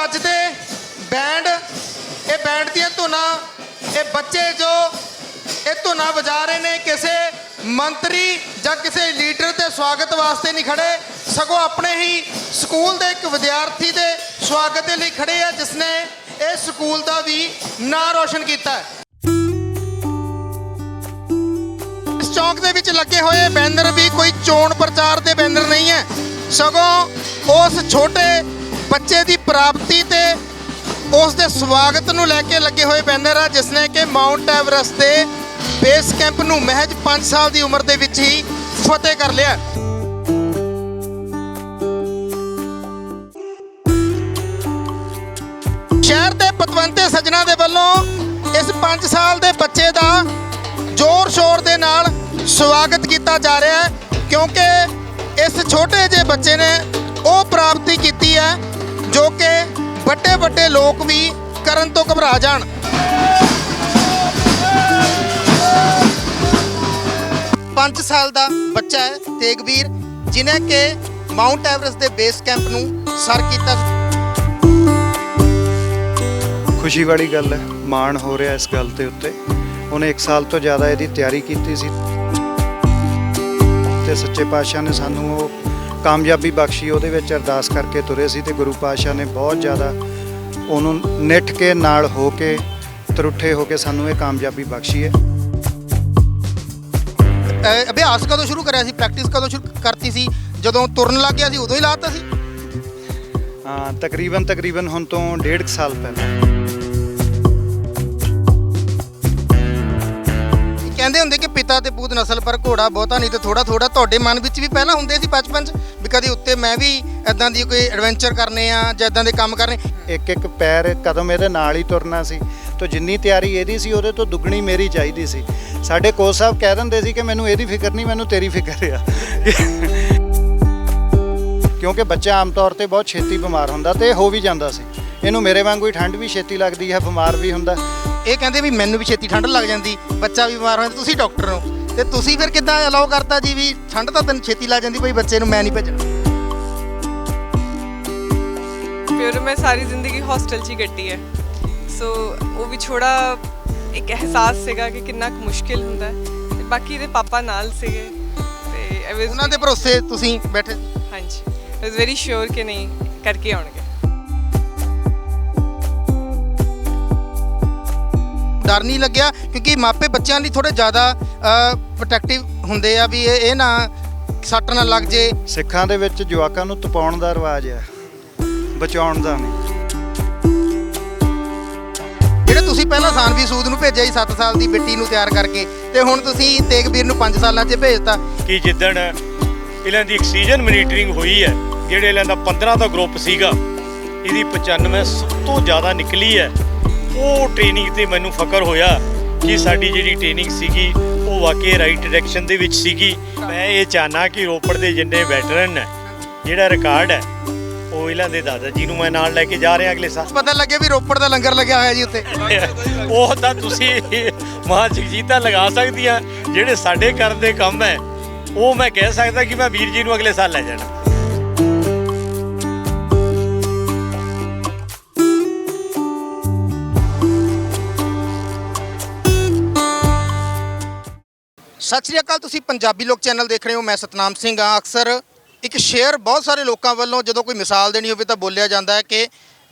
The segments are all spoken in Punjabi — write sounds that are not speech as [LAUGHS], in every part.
ਵੱਜਦੇ ਬੈਂਡ, ਇਹ ਬੈਂਡ ਦੀਆਂ ਧੁਨਾਂ, ਇਹ ਬੱਚੇ ਜੋ ਇਹ ਧੁਨਾਂ ਵਜਾ ਰਹੇ ਨੇ, ਕਿਸੇ ਮੰਤਰੀ ਜਾਂ ਕਿਸੇ ਲੀਡਰ ਦੇ ਸਵਾਗਤ ਵਾਸਤੇ ਨਹੀਂ ਖੜੇ, ਸਗੋਂ ਆਪਣੇ ਹੀ ਸਕੂਲ ਦੇ ਇੱਕ ਵਿਦਿਆਰਥੀ ਦੇ ਸਵਾਗਤ ਦੇ ਲਈ ਖੜੇ ਆ ਜਿਸ ਨੇ ਇਸ ਸਕੂਲ ਦਾ ਵੀ ਨਾਂ ਰੋਸ਼ਨ ਕੀਤਾ ਹੈ। ਇਸ ਚੌਂਕ ਦੇ ਵਿੱਚ ਲੱਗੇ ਹੋਏ ਬੈਨਰ ਵੀ ਕੋਈ ਚੋਣ ਪ੍ਰਚਾਰ ਦੇ ਬੈਨਰ ਨਹੀਂ ਹੈ। ਸਗੋਂ ਉਸ ਛੋਟੇ ਬੱਚੇ ਦੀ ਪ੍ਰਾਪਤੀ ਤੇ ਉਸ ਦੇ ਸਵਾਗਤ ਨੂੰ ਲੈ ਕੇ ਲੱਗੇ ਹੋਏ ਬੈਨਰ ਆ, ਜਿਸ ਨੇ ਕਿ ਮਾਊਂਟ ਐਵਰੈਸਟ ਦੇ ਬੇਸ ਕੈਂਪ ਨੂੰ ਮਹਿਜ 5 ਸਾਲ ਦੀ ਉਮਰ ਦੇ ਵਿੱਚ ਹੀ ਫਤਿਹ ਕਰ ਲਿਆ। ਸ਼ਹਿਰ ਦੇ ਪਤਵੰਤੇ ਸੱਜਣਾ ਦੇ ਵੱਲੋਂ ਇਸ 5 ਸਾਲ ਦੇ ਬੱਚੇ ਦਾ ਜ਼ੋਰ ਸ਼ੋਰ ਦੇ ਨਾਲ ਸਵਾਗਤ ਕੀਤਾ ਜਾ ਰਿਹਾ ਹੈ, ਕਿਉਂਕਿ ਇਸ ਛੋਟੇ ਜਿਹੇ ਬੱਚੇ ਨੇ ਉਹ ਪ੍ਰਾਪਤੀ ਕੀਤੀ ਹੈ ਜੋ ਕਿ ਵੱਡੇ ਵੱਡੇ ਲੋਕ ਵੀ ਕਰਨ ਤੋਂ ਘਬਰਾ ਜਾਣ। ਪੰਜ ਸਾਲ ਦਾ ਬੱਚਾ ਹੈ ਤੇਗਵੀਰ, ਜਿਨੇ ਕਿ ਮਾਊਂਟ ਐਵਰੈਸਟ ਦੇ ਬੇਸ ਕੈਂਪ ਨੂੰ ਸਰ ਕੀਤਾ ਖੁਸ਼ੀ ਵਾਲੀ ਗੱਲ ਹੈ, ਮਾਣ ਹੋ ਰਿਹਾ ਇਸ ਗੱਲ ਦੇ ਉੱਤੇ। ਉਹਨੇ 1 ਸਾਲ ਤੋਂ ਜ਼ਿਆਦਾ ਇਹਦੀ ਤਿਆਰੀ ਕੀਤੀ ਸੀ। ਤੇ ਸੱਚੇ ਪਾਤਸ਼ਾਹ ਨੇ ਸਾਨੂੰ ਉਹ ਕਾਮਯਾਬੀ ਬਖਸ਼ੀ ਉਹਦੇ ਵਿੱਚ ਅਰਦਾਸ ਕਰਕੇ ਤੁਰੇ ਸੀ ਤੇ ਗੁਰੂ ਪਾਤਸ਼ਾਹ ਨੇ ਬਹੁਤ ਜ਼ਿਆਦਾ ਉਹਨੂੰ ਨਿੱਠ ਕੇ ਨਾਲ ਹੋ ਕੇ ਤਰੁੱਠੇ ਹੋ ਕੇ ਸਾਨੂੰ ਇਹ ਕਾਮਯਾਬੀ ਬਖਸ਼ੀ ਹੈ। ਅਭਿਆਸ ਕਦੋਂ ਸ਼ੁਰੂ ਕਰਿਆ ਸੀ? ਪ੍ਰੈਕਟਿਸ ਕਦੋਂ ਸ਼ੁਰੂ ਕਰਤੀ ਸੀ? ਜਦੋਂ ਤੁਰਨ ਲੱਗ ਗਿਆ ਸੀ ਉਦੋਂ ਹੀ ਲਾਤਾ ਸੀ? ਹਾਂ ਤਕਰੀਬਨ ਤਕਰੀਬਨ ਹੁਣ ਤੋਂ ਡੇਢ ਕੁ ਸਾਲ ਪਹਿਲਾਂ। ਕਹਿੰਦੇ ਹੁੰਦੇ ਕਿ ਪਿਤਾ ਤੇ ਪੂਤ ਨਸਲ ਪਰ ਘੋੜਾ ਬਹੁਤਾ ਨਹੀਂ ਤੇ ਥੋੜਾ ਥੋੜਾ ਤੁਹਾਡੇ ਮਨ ਵਿੱਚ ਵੀ ਪਹਿਲਾਂ ਹੁੰਦੇ ਸੀ ਬਚਪਨ 'ਚ, ਵੀ ਕਦੇ ਉੱਤੇ ਮੈਂ ਵੀ ਐਦਾਂ ਦੀ ਕੋਈ ਐਡਵੈਂਚਰ ਕਰਨੇ ਆ ਜਾਂ ਐਦਾਂ ਦੇ ਕੰਮ ਕਰਨੇ। ਇੱਕ ਇੱਕ ਪੈਰ ਕਦਮ ਇਹਦੇ ਨਾਲ ਹੀ ਤੁਰਨਾ ਸੀ, ਤਾਂ ਜਿੰਨੀ ਤਿਆਰੀ ਇਹਦੀ ਸੀ ਉਹਦੇ ਤੋਂ ਦੁੱਗਣੀ ਮੇਰੀ ਚਾਹੀਦੀ ਸੀ। ਸਾਡੇ ਕੋਚ ਸਾਹਿਬ ਕਹਿ ਦਿੰਦੇ ਸੀ ਕਿ ਮੈਨੂੰ ਇਹਦੀ ਫਿਕਰ ਨਹੀਂ, ਮੈਨੂੰ ਤੇਰੀ ਫਿਕਰ ਆ। ਕਿਉਂਕਿ ਬੱਚਾ ਆਮ ਤੌਰ ਤੇ ਬਹੁਤ ਛੇਤੀ ਬਿਮਾਰ ਹੁੰਦਾ ਤੇ ਹੋ ਵੀ ਜਾਂਦਾ ਸੀ। ਇਹਨੂੰ ਮੇਰੇ ਵਾਂਗੂ ਹੀ ਠੰਡ ਵੀ ਛੇਤੀ ਲੱਗਦੀ ਹੈ, ਬਿਮਾਰ ਵੀ ਹੁੰਦਾ। ਇਹ ਕਹਿੰਦੇ ਵੀ ਮੈਨੂੰ ਵੀ ਛੇਤੀ ਠੰਡ ਲੱਗ ਜਾਂਦੀ ਬੱਚਾ ਵੀ ਬਿਮਾਰ ਹੋ ਜਾਂਦਾ ਤੁਸੀਂ ਡਾਕਟਰ ਹੋ। ਤੇ ਤੁਸੀਂ ਫਿਰ ਕਿੱਦਾਂ ਅਲਾਉ ਕਰਤਾ ਜੀ ਵੀ ਠੰਡ ਤਾਂ ਤੈਨੂੰ ਛੇਤੀ ਲੱਗ ਜਾਂਦੀ ਕੋਈ ਬੱਚੇ ਨੂੰ ਮੈਂ ਨਹੀਂ ਭੇਜਣਾ। ਫਿਰ ਮੈਂ ਸਾਰੀ ਜ਼ਿੰਦਗੀ ਹੌਸਟਲ 'ਚ ਹੀ ਕੱਟੀ ਹੈ। ਸੋ ਉਹ ਵੀ ਥੋੜਾ ਇੱਕ ਅਹਿਸਾਸ ਸੀਗਾ ਕਿ ਕਿੰਨਾ ਕੁ ਮੁਸ਼ਕਿਲ ਹੁੰਦਾ ਹੈ। ਤੇ ਬਾਕੀ ਦੇ ਪਾਪਾ ਨਾਲ ਸੀਗੇ। ਤੇ ਵਾਸ ਉਹਨਾਂ ਦੇ ਭਰੋਸੇ ਤੁਸੀਂ ਬੈਠੇ? ਹਾਂਜੀ। ਆਈ ਵਾਸ ਵੈਰੀ ਸ਼ੋਰ ਕਿ ਨਹੀਂ ਕਰਕੇ ਆਉਣਗੇ। ਡਰ ਨਹੀਂ ਲੱਗਿਆ ਕਿਉਂਕਿ ਮਾਪੇ ਬੱਚਿਆਂ ਲਈ ਥੋੜੇ ਜ਼ਿਆਦਾ ਪ੍ਰੋਟੈਕਟਿਵ ਹੁੰਦੇ ਆ ਵੀ ਇਹ ਇਹ ਨਾ ਸੱਟ ਨਾ ਲੱਗ ਜੇ। ਸਿੱਖਾਂ ਦੇ ਵਿੱਚ ਜਵਾਕਾਂ ਨੂੰ ਤਪਾਉਣ ਦਾ ਰਿਵਾਜ ਹੈ ਬਚਾਉਣ ਦਾ ਨਹੀਂ। ਜਿਹੜੇ ਤੁਸੀਂ ਪਹਿਲਾਂ ਸਾਨਵੀ ਸੂਦ ਨੂੰ ਭੇਜਿਆ ਸੀ 7 ਸਾਲ ਦੀ ਬੇਟੀ ਨੂੰ ਤਿਆਰ ਕਰਕੇ ਤੇ ਹੁਣ ਤੁਸੀਂ ਤੇਗਵੀਰ ਨੂੰ 5 ਸਾਲਾਂ 'ਚ ਭੇਜਤਾ। ਕਿ ਜਿੱਦਣ ਇਹਨਾਂ ਦੀ ਆਕਸੀਜਨ ਮੋਨੀਟਰਿੰਗ ਹੋਈ ਹੈ ਜਿਹੜੇ ਇਹਨਾਂ ਦਾ 15 ਦਾ ਗਰੁੱਪ ਸੀਗਾ ਇਹਦੀ 95 ਸਭ ਤੋਂ ਜ਼ਿਆਦਾ ਨਿਕਲੀ ਹੈ। ਉਹ ਟ੍ਰੇਨਿੰਗ ਤੇ ਮੈਨੂੰ ਫਖਰ ਹੋਇਆ ਕਿ ਸਾਡੀ ਜਿਹੜੀ ਟ੍ਰੇਨਿੰਗ ਸੀਗੀ ਉਹ ਵਾਕਈ ਰਾਈਟ ਡਾਇਰੈਕਸ਼ਨ ਦੇ ਵਿੱਚ ਸੀਗੀ। ਮੈਂ ਇਹ ਚਾਹਨਾ ਕਿ ਰੋਪੜ ਦੇ ਜਿੰਨੇ ਵੈਟਰਨ ਹੈ ਜਿਹੜਾ ਰਿਕਾਰਡ ਹੈ ਉਹ ਇਹਨਾਂ ਦੇ ਦਾਦਾ ਜੀ ਨੂੰ ਮੈਂ ਨਾਲ ਲੈ ਕੇ ਜਾ ਰਿਹਾ ਅਗਲੇ ਸਾਲ। ਪਤਾ ਲੱਗੇ ਵੀ ਰੋਪੜ ਦਾ ਲੰਗਰ ਲੱਗਿਆ ਹੋਇਆ ਜੀ ਉੱਤੇ [LAUGHS] ਉਹ ਤਾਂ ਤੁਸੀਂ ਮਾਂ ਜਗਜੀਤਾ ਲਗਾ ਸਕਦੀਆਂ ਜਿਹੜੇ ਸਾਡੇ ਕਰਨ ਦੇ ਕੰਮ ਹੈ ਉਹ ਮੈਂ ਕਹਿ ਸਕਦਾ ਕਿ ਮੈਂ ਵੀਰ ਜੀ ਨੂੰ ਅਗਲੇ ਸਾਲ ਲੈ ਜਾਣਾ। ਸਤਿ ਸ਼੍ਰੀ ਅਕਾਲ, ਤੁਸੀਂ ਪੰਜਾਬੀ ਲੋਕ ਚੈਨਲ ਦੇਖ ਰਹੇ ਹੋ, ਮੈਂ ਸਤਨਾਮ ਸਿੰਘ ਆ ਅਕਸਰ ਇੱਕ ਸ਼ੇਅਰ ਬਹੁਤ ਸਾਰੇ ਲੋਕਾਂ ਵੱਲੋਂ ਜਦੋਂ ਕੋਈ ਮਿਸਾਲ ਦੇਣੀ ਹੋਵੇ ਤਾਂ ਬੋਲਿਆ ਜਾਂਦਾ ਹੈ ਕਿ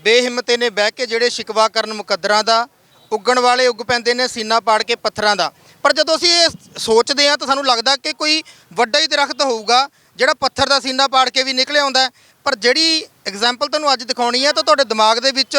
ਬੇਹਿੰਮਤੇ ਨੇ ਬਹਿ ਕੇ ਜਿਹੜੇ ਸ਼ਿਕਵਾ ਕਰਨ ਮੁਕੱਦਰਾਂ ਦਾ, ਉੱਗਣ ਵਾਲੇ ਉੱਗ ਪੈਂਦੇ ਨੇ, ਸੀਨਾ ਪਾੜ ਕੇ ਪੱਥਰਾਂ ਦਾ। ਪਰ ਜਦੋਂ ਅਸੀਂ ਇਹ ਸੋਚਦੇ ਹਾਂ ਤਾਂ ਸਾਨੂੰ ਲੱਗਦਾ ਕਿ ਕੋਈ ਵੱਡਾ ਹੀ ਦਰਖਤ ਹੋਊਗਾ, ਜਿਹੜਾ ਪੱਥਰ ਦਾ ਸੀਨਾ ਪਾੜ ਕੇ ਵੀ ਨਿਕਲਿਆ ਆਉਂਦਾ ਪਰ ਜਿਹੜੀ ਐਗਜ਼ਾਮਪਲ ਤੁਹਾਨੂੰ ਅੱਜ ਦਿਖਾਉਣੀ ਹੈ ਤਾਂ ਤੁਹਾਡੇ ਦਿਮਾਗ ਦੇ ਵਿੱਚ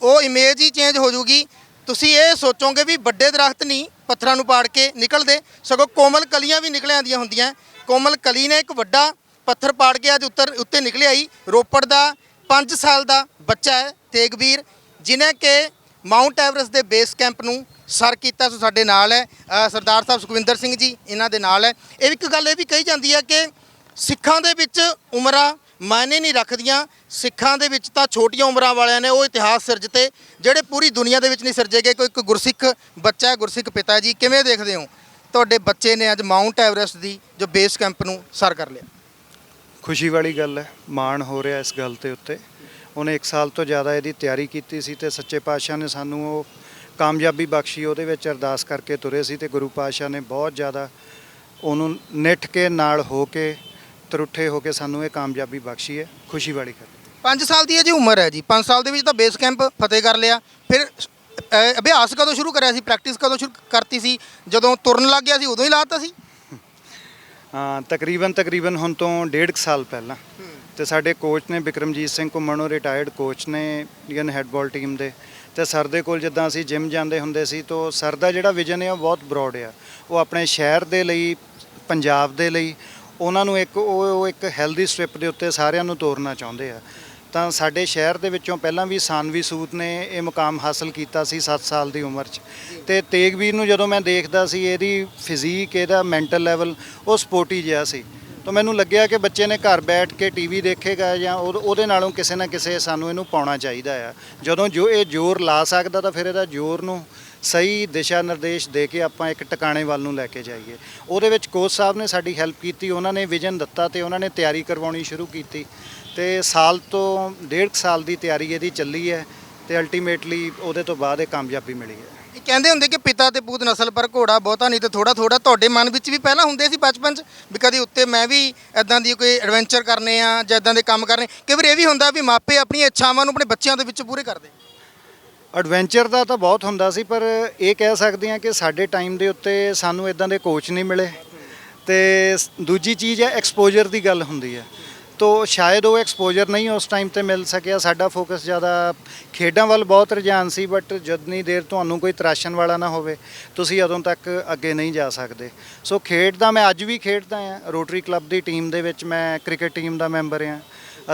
ਉਹ ਇਮੇਜ ਹੀ ਚੇਂਜ ਹੋ ਜਾਊਗੀ ਤੁਸੀਂ ਇਹ ਸੋਚੋਗੇ ਵੀ ਵੱਡੇ ਦਰਖਤ ਨਹੀਂ ਪੱਥਰਾਂ ਨੂੰ ਪਾੜ ਕੇ ਨਿਕਲਦੇ। ਸਗੋਂ ਕੋਮਲ ਕਲੀਆਂ ਵੀ ਨਿਕਲ ਆਉਂਦੀਆਂ ਹੁੰਦੀਆਂ। ਕੋਮਲ ਕਲੀ ਨੇ ਇੱਕ ਵੱਡਾ ਪੱਥਰ ਪਾੜ ਕੇ ਅੱਜ ਉੱਤਰ ਉੱਤੇ ਨਿਕਲਿਆ ਹੀ ਰੋਪੜ ਦਾ 5 ਸਾਲ ਦਾ ਬੱਚਾ ਹੈ, ਤੇਗਵੀਰ ਜਿਨੇ ਕਿ ਮਾਊਂਟ ਐਵਰੈਸਟ ਦੇ ਬੇਸ ਕੈਂਪ ਨੂੰ ਸਰ ਕੀਤਾ ਸੋ, ਸਾਡੇ ਨਾਲ ਹੈ। ਸਰਦਾਰ ਸਾਹਿਬ ਸੁਖਵਿੰਦਰ ਸਿੰਘ ਜੀ ਇਹਨਾਂ ਦੇ ਨਾਲ ਹੈ। ਇਹ ਇੱਕ ਗੱਲ ਇਹ ਵੀ ਕਹੀ ਜਾਂਦੀ ਹੈ ਕਿ ਸਿੱਖਾਂ ਦੇ ਵਿੱਚ ਉਮਰਾਂ ਮਾਇਨੇ ਨਹੀਂ ਰੱਖਦੀਆਂ। ਸਿੱਖਾਂ ਦੇ ਵਿੱਚ ਤਾਂ ਛੋਟੀਆਂ ਉਮਰਾਂ ਵਾਲਿਆਂ ਨੇ ਉਹ ਇਤਿਹਾਸ ਸਿਰਜਤੇ ਜਿਹੜੇ ਪੂਰੀ ਦੁਨੀਆ ਦੇ ਵਿੱਚ ਨਹੀਂ ਸਿਰਜੇ ਗਏ। ਕੋਈ ਇੱਕ ਗੁਰਸਿੱਖ ਬੱਚਾ ਗੁਰਸਿੱਖ ਪਿਤਾ ਜੀ, ਕਿਵੇਂ ਦੇਖਦੇ ਹੋ? ਤੁਹਾਡੇ ਬੱਚੇ ਨੇ ਅੱਜ ਮਾਊਂਟ ਐਵਰੈਸਟ ਦੀ ਜੋ ਬੇਸ ਕੈਂਪ ਨੂੰ ਸਰ ਕਰ ਲਿਆ। ਖੁਸ਼ੀ ਵਾਲੀ ਗੱਲ ਹੈ, ਮਾਣ ਹੋ ਰਿਹਾ ਇਸ ਗੱਲ ਦੇ ਉੱਤੇ। ਉਹਨੇ 1 ਸਾਲ ਤੋਂ ਜ਼ਿਆਦਾ ਇਹਦੀ ਤਿਆਰੀ ਕੀਤੀ ਸੀ ਤੇ ਸੱਚੇ ਪਾਤਸ਼ਾਹ ਨੇ ਸਾਨੂੰ ਉਹ ਕਾਮਯਾਬੀ ਬਖਸ਼ੀ, ਉਹਦੇ ਵਿੱਚ ਅਰਦਾਸ ਕਰਕੇ ਤੁਰੇ ਸੀ ਤੇ ਗੁਰੂ ਪਾਤਸ਼ਾਹ ਨੇ ਬਹੁਤ ਜ਼ਿਆਦਾ ਉਹਨੂੰ ਨਿੱਠ ਕੇ ਨਾਲ ਹੋ ਕੇ ਤਰੁੱਠੇ ਹੋ ਕੇ ਸਾਨੂੰ ਇਹ ਕਾਮਯਾਬੀ ਬਖਸ਼ੀ ਹੈ ਖੁਸ਼ੀ ਵਾਲੀ ਗੱਲ 5 ਸਾਲ ਦੀ ਅਜੇ ਉਮਰ ਹੈ ਜੀ 5 ਸਾਲ ਦੇ ਵਿੱਚ ਤਾਂ ਬੇਸ ਕੈਂਪ ਫਤਿਹ ਕਰ ਲਿਆ। ਫਿਰ ਅਭਿਆਸ ਕਦੋਂ ਸ਼ੁਰੂ ਕਰਿਆ ਸੀ ਪ੍ਰੈਕਟਿਸ ਕਦੋਂ ਸ਼ੁਰੂ ਕਰਤੀ ਸੀ? ਜਦੋਂ ਤੁਰਨ ਲੱਗ ਗਿਆ ਸੀ ਉਦੋਂ ਹੀ ਲਾਤਾ ਸੀ? ਹਾਂ ਤਕਰੀਬਨ ਤਕਰੀਬਨ ਹੁਣ ਤੋਂ ਡੇਢ ਕੁ ਸਾਲ ਪਹਿਲਾਂ। ਤੇ ਸਾਡੇ ਕੋਚ ਨੇ ਵਿਕਰਮਜੀਤ ਸਿੰਘ ਘੁੰਮਣੋ ਰਿਟਾਇਰਡ ਕੋਚ ਨੇ ਇੰਡੀਅਨ ਹੈਡਬਾਲ ਟੀਮ ਦੇ। ਤੇ ਸਰ ਦੇ ਕੋਲ ਜਿੱਦਾਂ ਅਸੀਂ ਜਿਮ ਜਾਂਦੇ ਹੁੰਦੇ ਸੀ ਤੋਂ ਸਰ ਦਾ ਜਿਹੜਾ ਵਿਜ਼ਨ ਹੈ ਉਹ ਬਹੁਤ ਬ੍ਰੌਡ ਆ। ਉਹ ਆਪਣੇ ਸ਼ਹਿਰ ਦੇ ਲਈ ਪੰਜਾਬ ਦੇ ਲਈ ਉਹਨਾਂ ਨੂੰ ਇੱਕ ਉਹ ਇੱਕ ਹੈਲਦੀ ਸਟ੍ਰਿਪ ਦੇ ਉੱਤੇ ਸਾਰਿਆਂ ਨੂੰ ਤੋਰਨਾ ਚਾਹੁੰਦੇ ਆ। ਤਾਂ ਸਾਡੇ ਸ਼ਹਿਰ ਦੇ ਵਿੱਚੋਂ ਪਹਿਲਾਂ ਵੀ ਸਾਨਵੀ ਸੂਦ ਨੇ ਇਹ ਮੁਕਾਮ ਹਾਸਲ ਕੀਤਾ ਸੀ 7 ਸਾਲ ਦੀ ਉਮਰ 'ਚ। ਤੇ ਤੇਗਵੀਰ ਨੂੰ ਜਦੋਂ ਮੈਂ ਦੇਖਦਾ ਸੀ, ਇਹਦੀ ਫਿਜ਼ੀਕ ਇਹਦਾ ਮੈਂਟਲ ਲੈਵਲ ਉਹ ਸਪੋਰਟੀ ਜਿਹਾ ਸੀ। ਤਾਂ ਮੈਨੂੰ ਲੱਗਿਆ ਕਿ ਬੱਚੇ ਨੇ ਘਰ ਬੈਠ ਕੇ ਟੀਵੀ ਦੇਖੇਗਾ ਜਾਂ ਉਹਦੇ ਨਾਲੋਂ ਕਿਸੇ ਨਾ ਕਿਸੇ ਸਾਨੂੰ ਇਹਨੂੰ ਪਾਉਣਾ ਚਾਹੀਦਾ ਆ। ਜਦੋਂ ਜੋ, ਇਹ ਜ਼ੋਰ ਲਾ ਸਕਦਾ ਤਾਂ ਫਿਰ ਇਹਦਾ ਜ਼ੋਰ ਨੂੰ ਸਹੀ ਦਿਸ਼ਾ ਨਿਰਦੇਸ਼ ਦੇ ਕੇ ਆਪਾਂ ਇੱਕ ਟਿਕਾਣੇ ਵੱਲ ਨੂੰ ਲੈ ਕੇ ਜਾਈਏ। ਉਹਦੇ ਵਿੱਚ ਕੋਚ ਸਾਹਿਬ ਨੇ ਸਾਡੀ ਹੈਲਪ ਕੀਤੀ, ਉਹਨਾਂ ਨੇ ਵਿਜ਼ਨ ਦਿੱਤਾ ਤੇ ਉਹਨਾਂ ਨੇ ਤਿਆਰੀ ਕਰਵਾਉਣੀ ਸ਼ੁਰੂ ਕੀਤੀ। ਤੇ ਸਾਲ ਤੋਂ ਡੇਢ ਕੁ ਸਾਲ ਦੀ ਤਿਆਰੀ ਇਹਦੀ ਚੱਲੀ ਹੈ ਤੇ ਅਲਟੀਮੇਟਲੀ ਉਹਦੇ ਤੋਂ ਬਾਅਦ ਇਹ ਕਾਮਯਾਬੀ ਮਿਲੀ ਹੈ। ਇਹ ਕਹਿੰਦੇ ਹੁੰਦੇ ਕਿ ਪਿਤਾ ਤੇ ਪੂਤ ਨਸਲ ਪਰ ਘੋੜਾ ਬਹੁਤਾ ਨਹੀਂ ਤੇ ਥੋੜਾ ਥੋੜਾ ਤੁਹਾਡੇ ਮਨ ਵਿੱਚ ਵੀ ਪਹਿਲਾਂ ਹੁੰਦੇ ਸੀ ਬਚਪਨ 'ਚ? ਵੀ ਕਦੀ ਉੱਤੇ ਮੈਂ ਵੀ ਐਦਾਂ ਦੀ ਕੋਈ ਐਡਵੈਂਚਰ ਕਰਨੇ ਆ ਜਾਂ ਐਦਾਂ ਦੇ ਕੰਮ ਕਰਨੇ? ਕਈ ਵਾਰ ਇਹ ਵੀ ਹੁੰਦਾ ਵੀ ਮਾਪੇ ਆਪਣੀਆਂ ਇੱਛਾਵਾਂ ਨੂੰ ਆਪਣੇ ਬੱਚਿਆਂ ਦੇ ਵਿੱਚ ਪੂਰੇ ਕਰਦੇ। ਐਡਵੈਂਚਰ ਦਾ ਤਾਂ ਬਹੁਤ ਹੁੰਦਾ ਸੀ, ਪਰ ਇਹ ਕਹਿ ਸਕਦੇ ਹਾਂ ਕਿ ਸਾਡੇ ਟਾਈਮ ਦੇ ਉੱਤੇ ਸਾਨੂੰ ਇਦਾਂ ਦੇ ਕੋਚ ਨਹੀਂ ਮਿਲੇ ਤੇ ਦੂਜੀ ਚੀਜ਼ ਹੈ ਐਕਸਪੋਜ਼ਰ ਦੀ ਗੱਲ ਹੁੰਦੀ ਹੈ। ਤੋ ਸ਼ਾਇਦ ਉਹ ਐਕਸਪੋਜ਼ਰ ਨਹੀਂ ਉਸ ਟਾਈਮ ਤੇ ਮਿਲ ਸਕਿਆ, ਸਾਡਾ ਫੋਕਸ ਜ਼ਿਆਦਾ ਖੇਡਾਂ ਵੱਲ ਬਹੁਤ ਰੁਝਾਨ ਸੀ ਬਟ ਜਦਨੀ ਦੇਰ ਤੁਹਾਨੂੰ ਕੋਈ ਤਰਾਸ਼ਣ ਵਾਲਾ ਨਾ ਹੋਵੇ, ਤੁਸੀਂ ਉਦੋਂ ਤੱਕ ਅੱਗੇ ਨਹੀਂ ਜਾ ਸਕਦੇ। ਸੋ ਖੇਡਦਾ ਮੈਂ ਅੱਜ ਵੀ ਖੇਡਦਾ ਹਾਂ ਰੋਟਰੀ ਕਲੱਬ ਦੀ ਟੀਮ ਦੇ ਵਿੱਚ ਮੈਂ ਕ੍ਰਿਕਟ ਟੀਮ ਦਾ ਮੈਂਬਰ ਹਾਂ।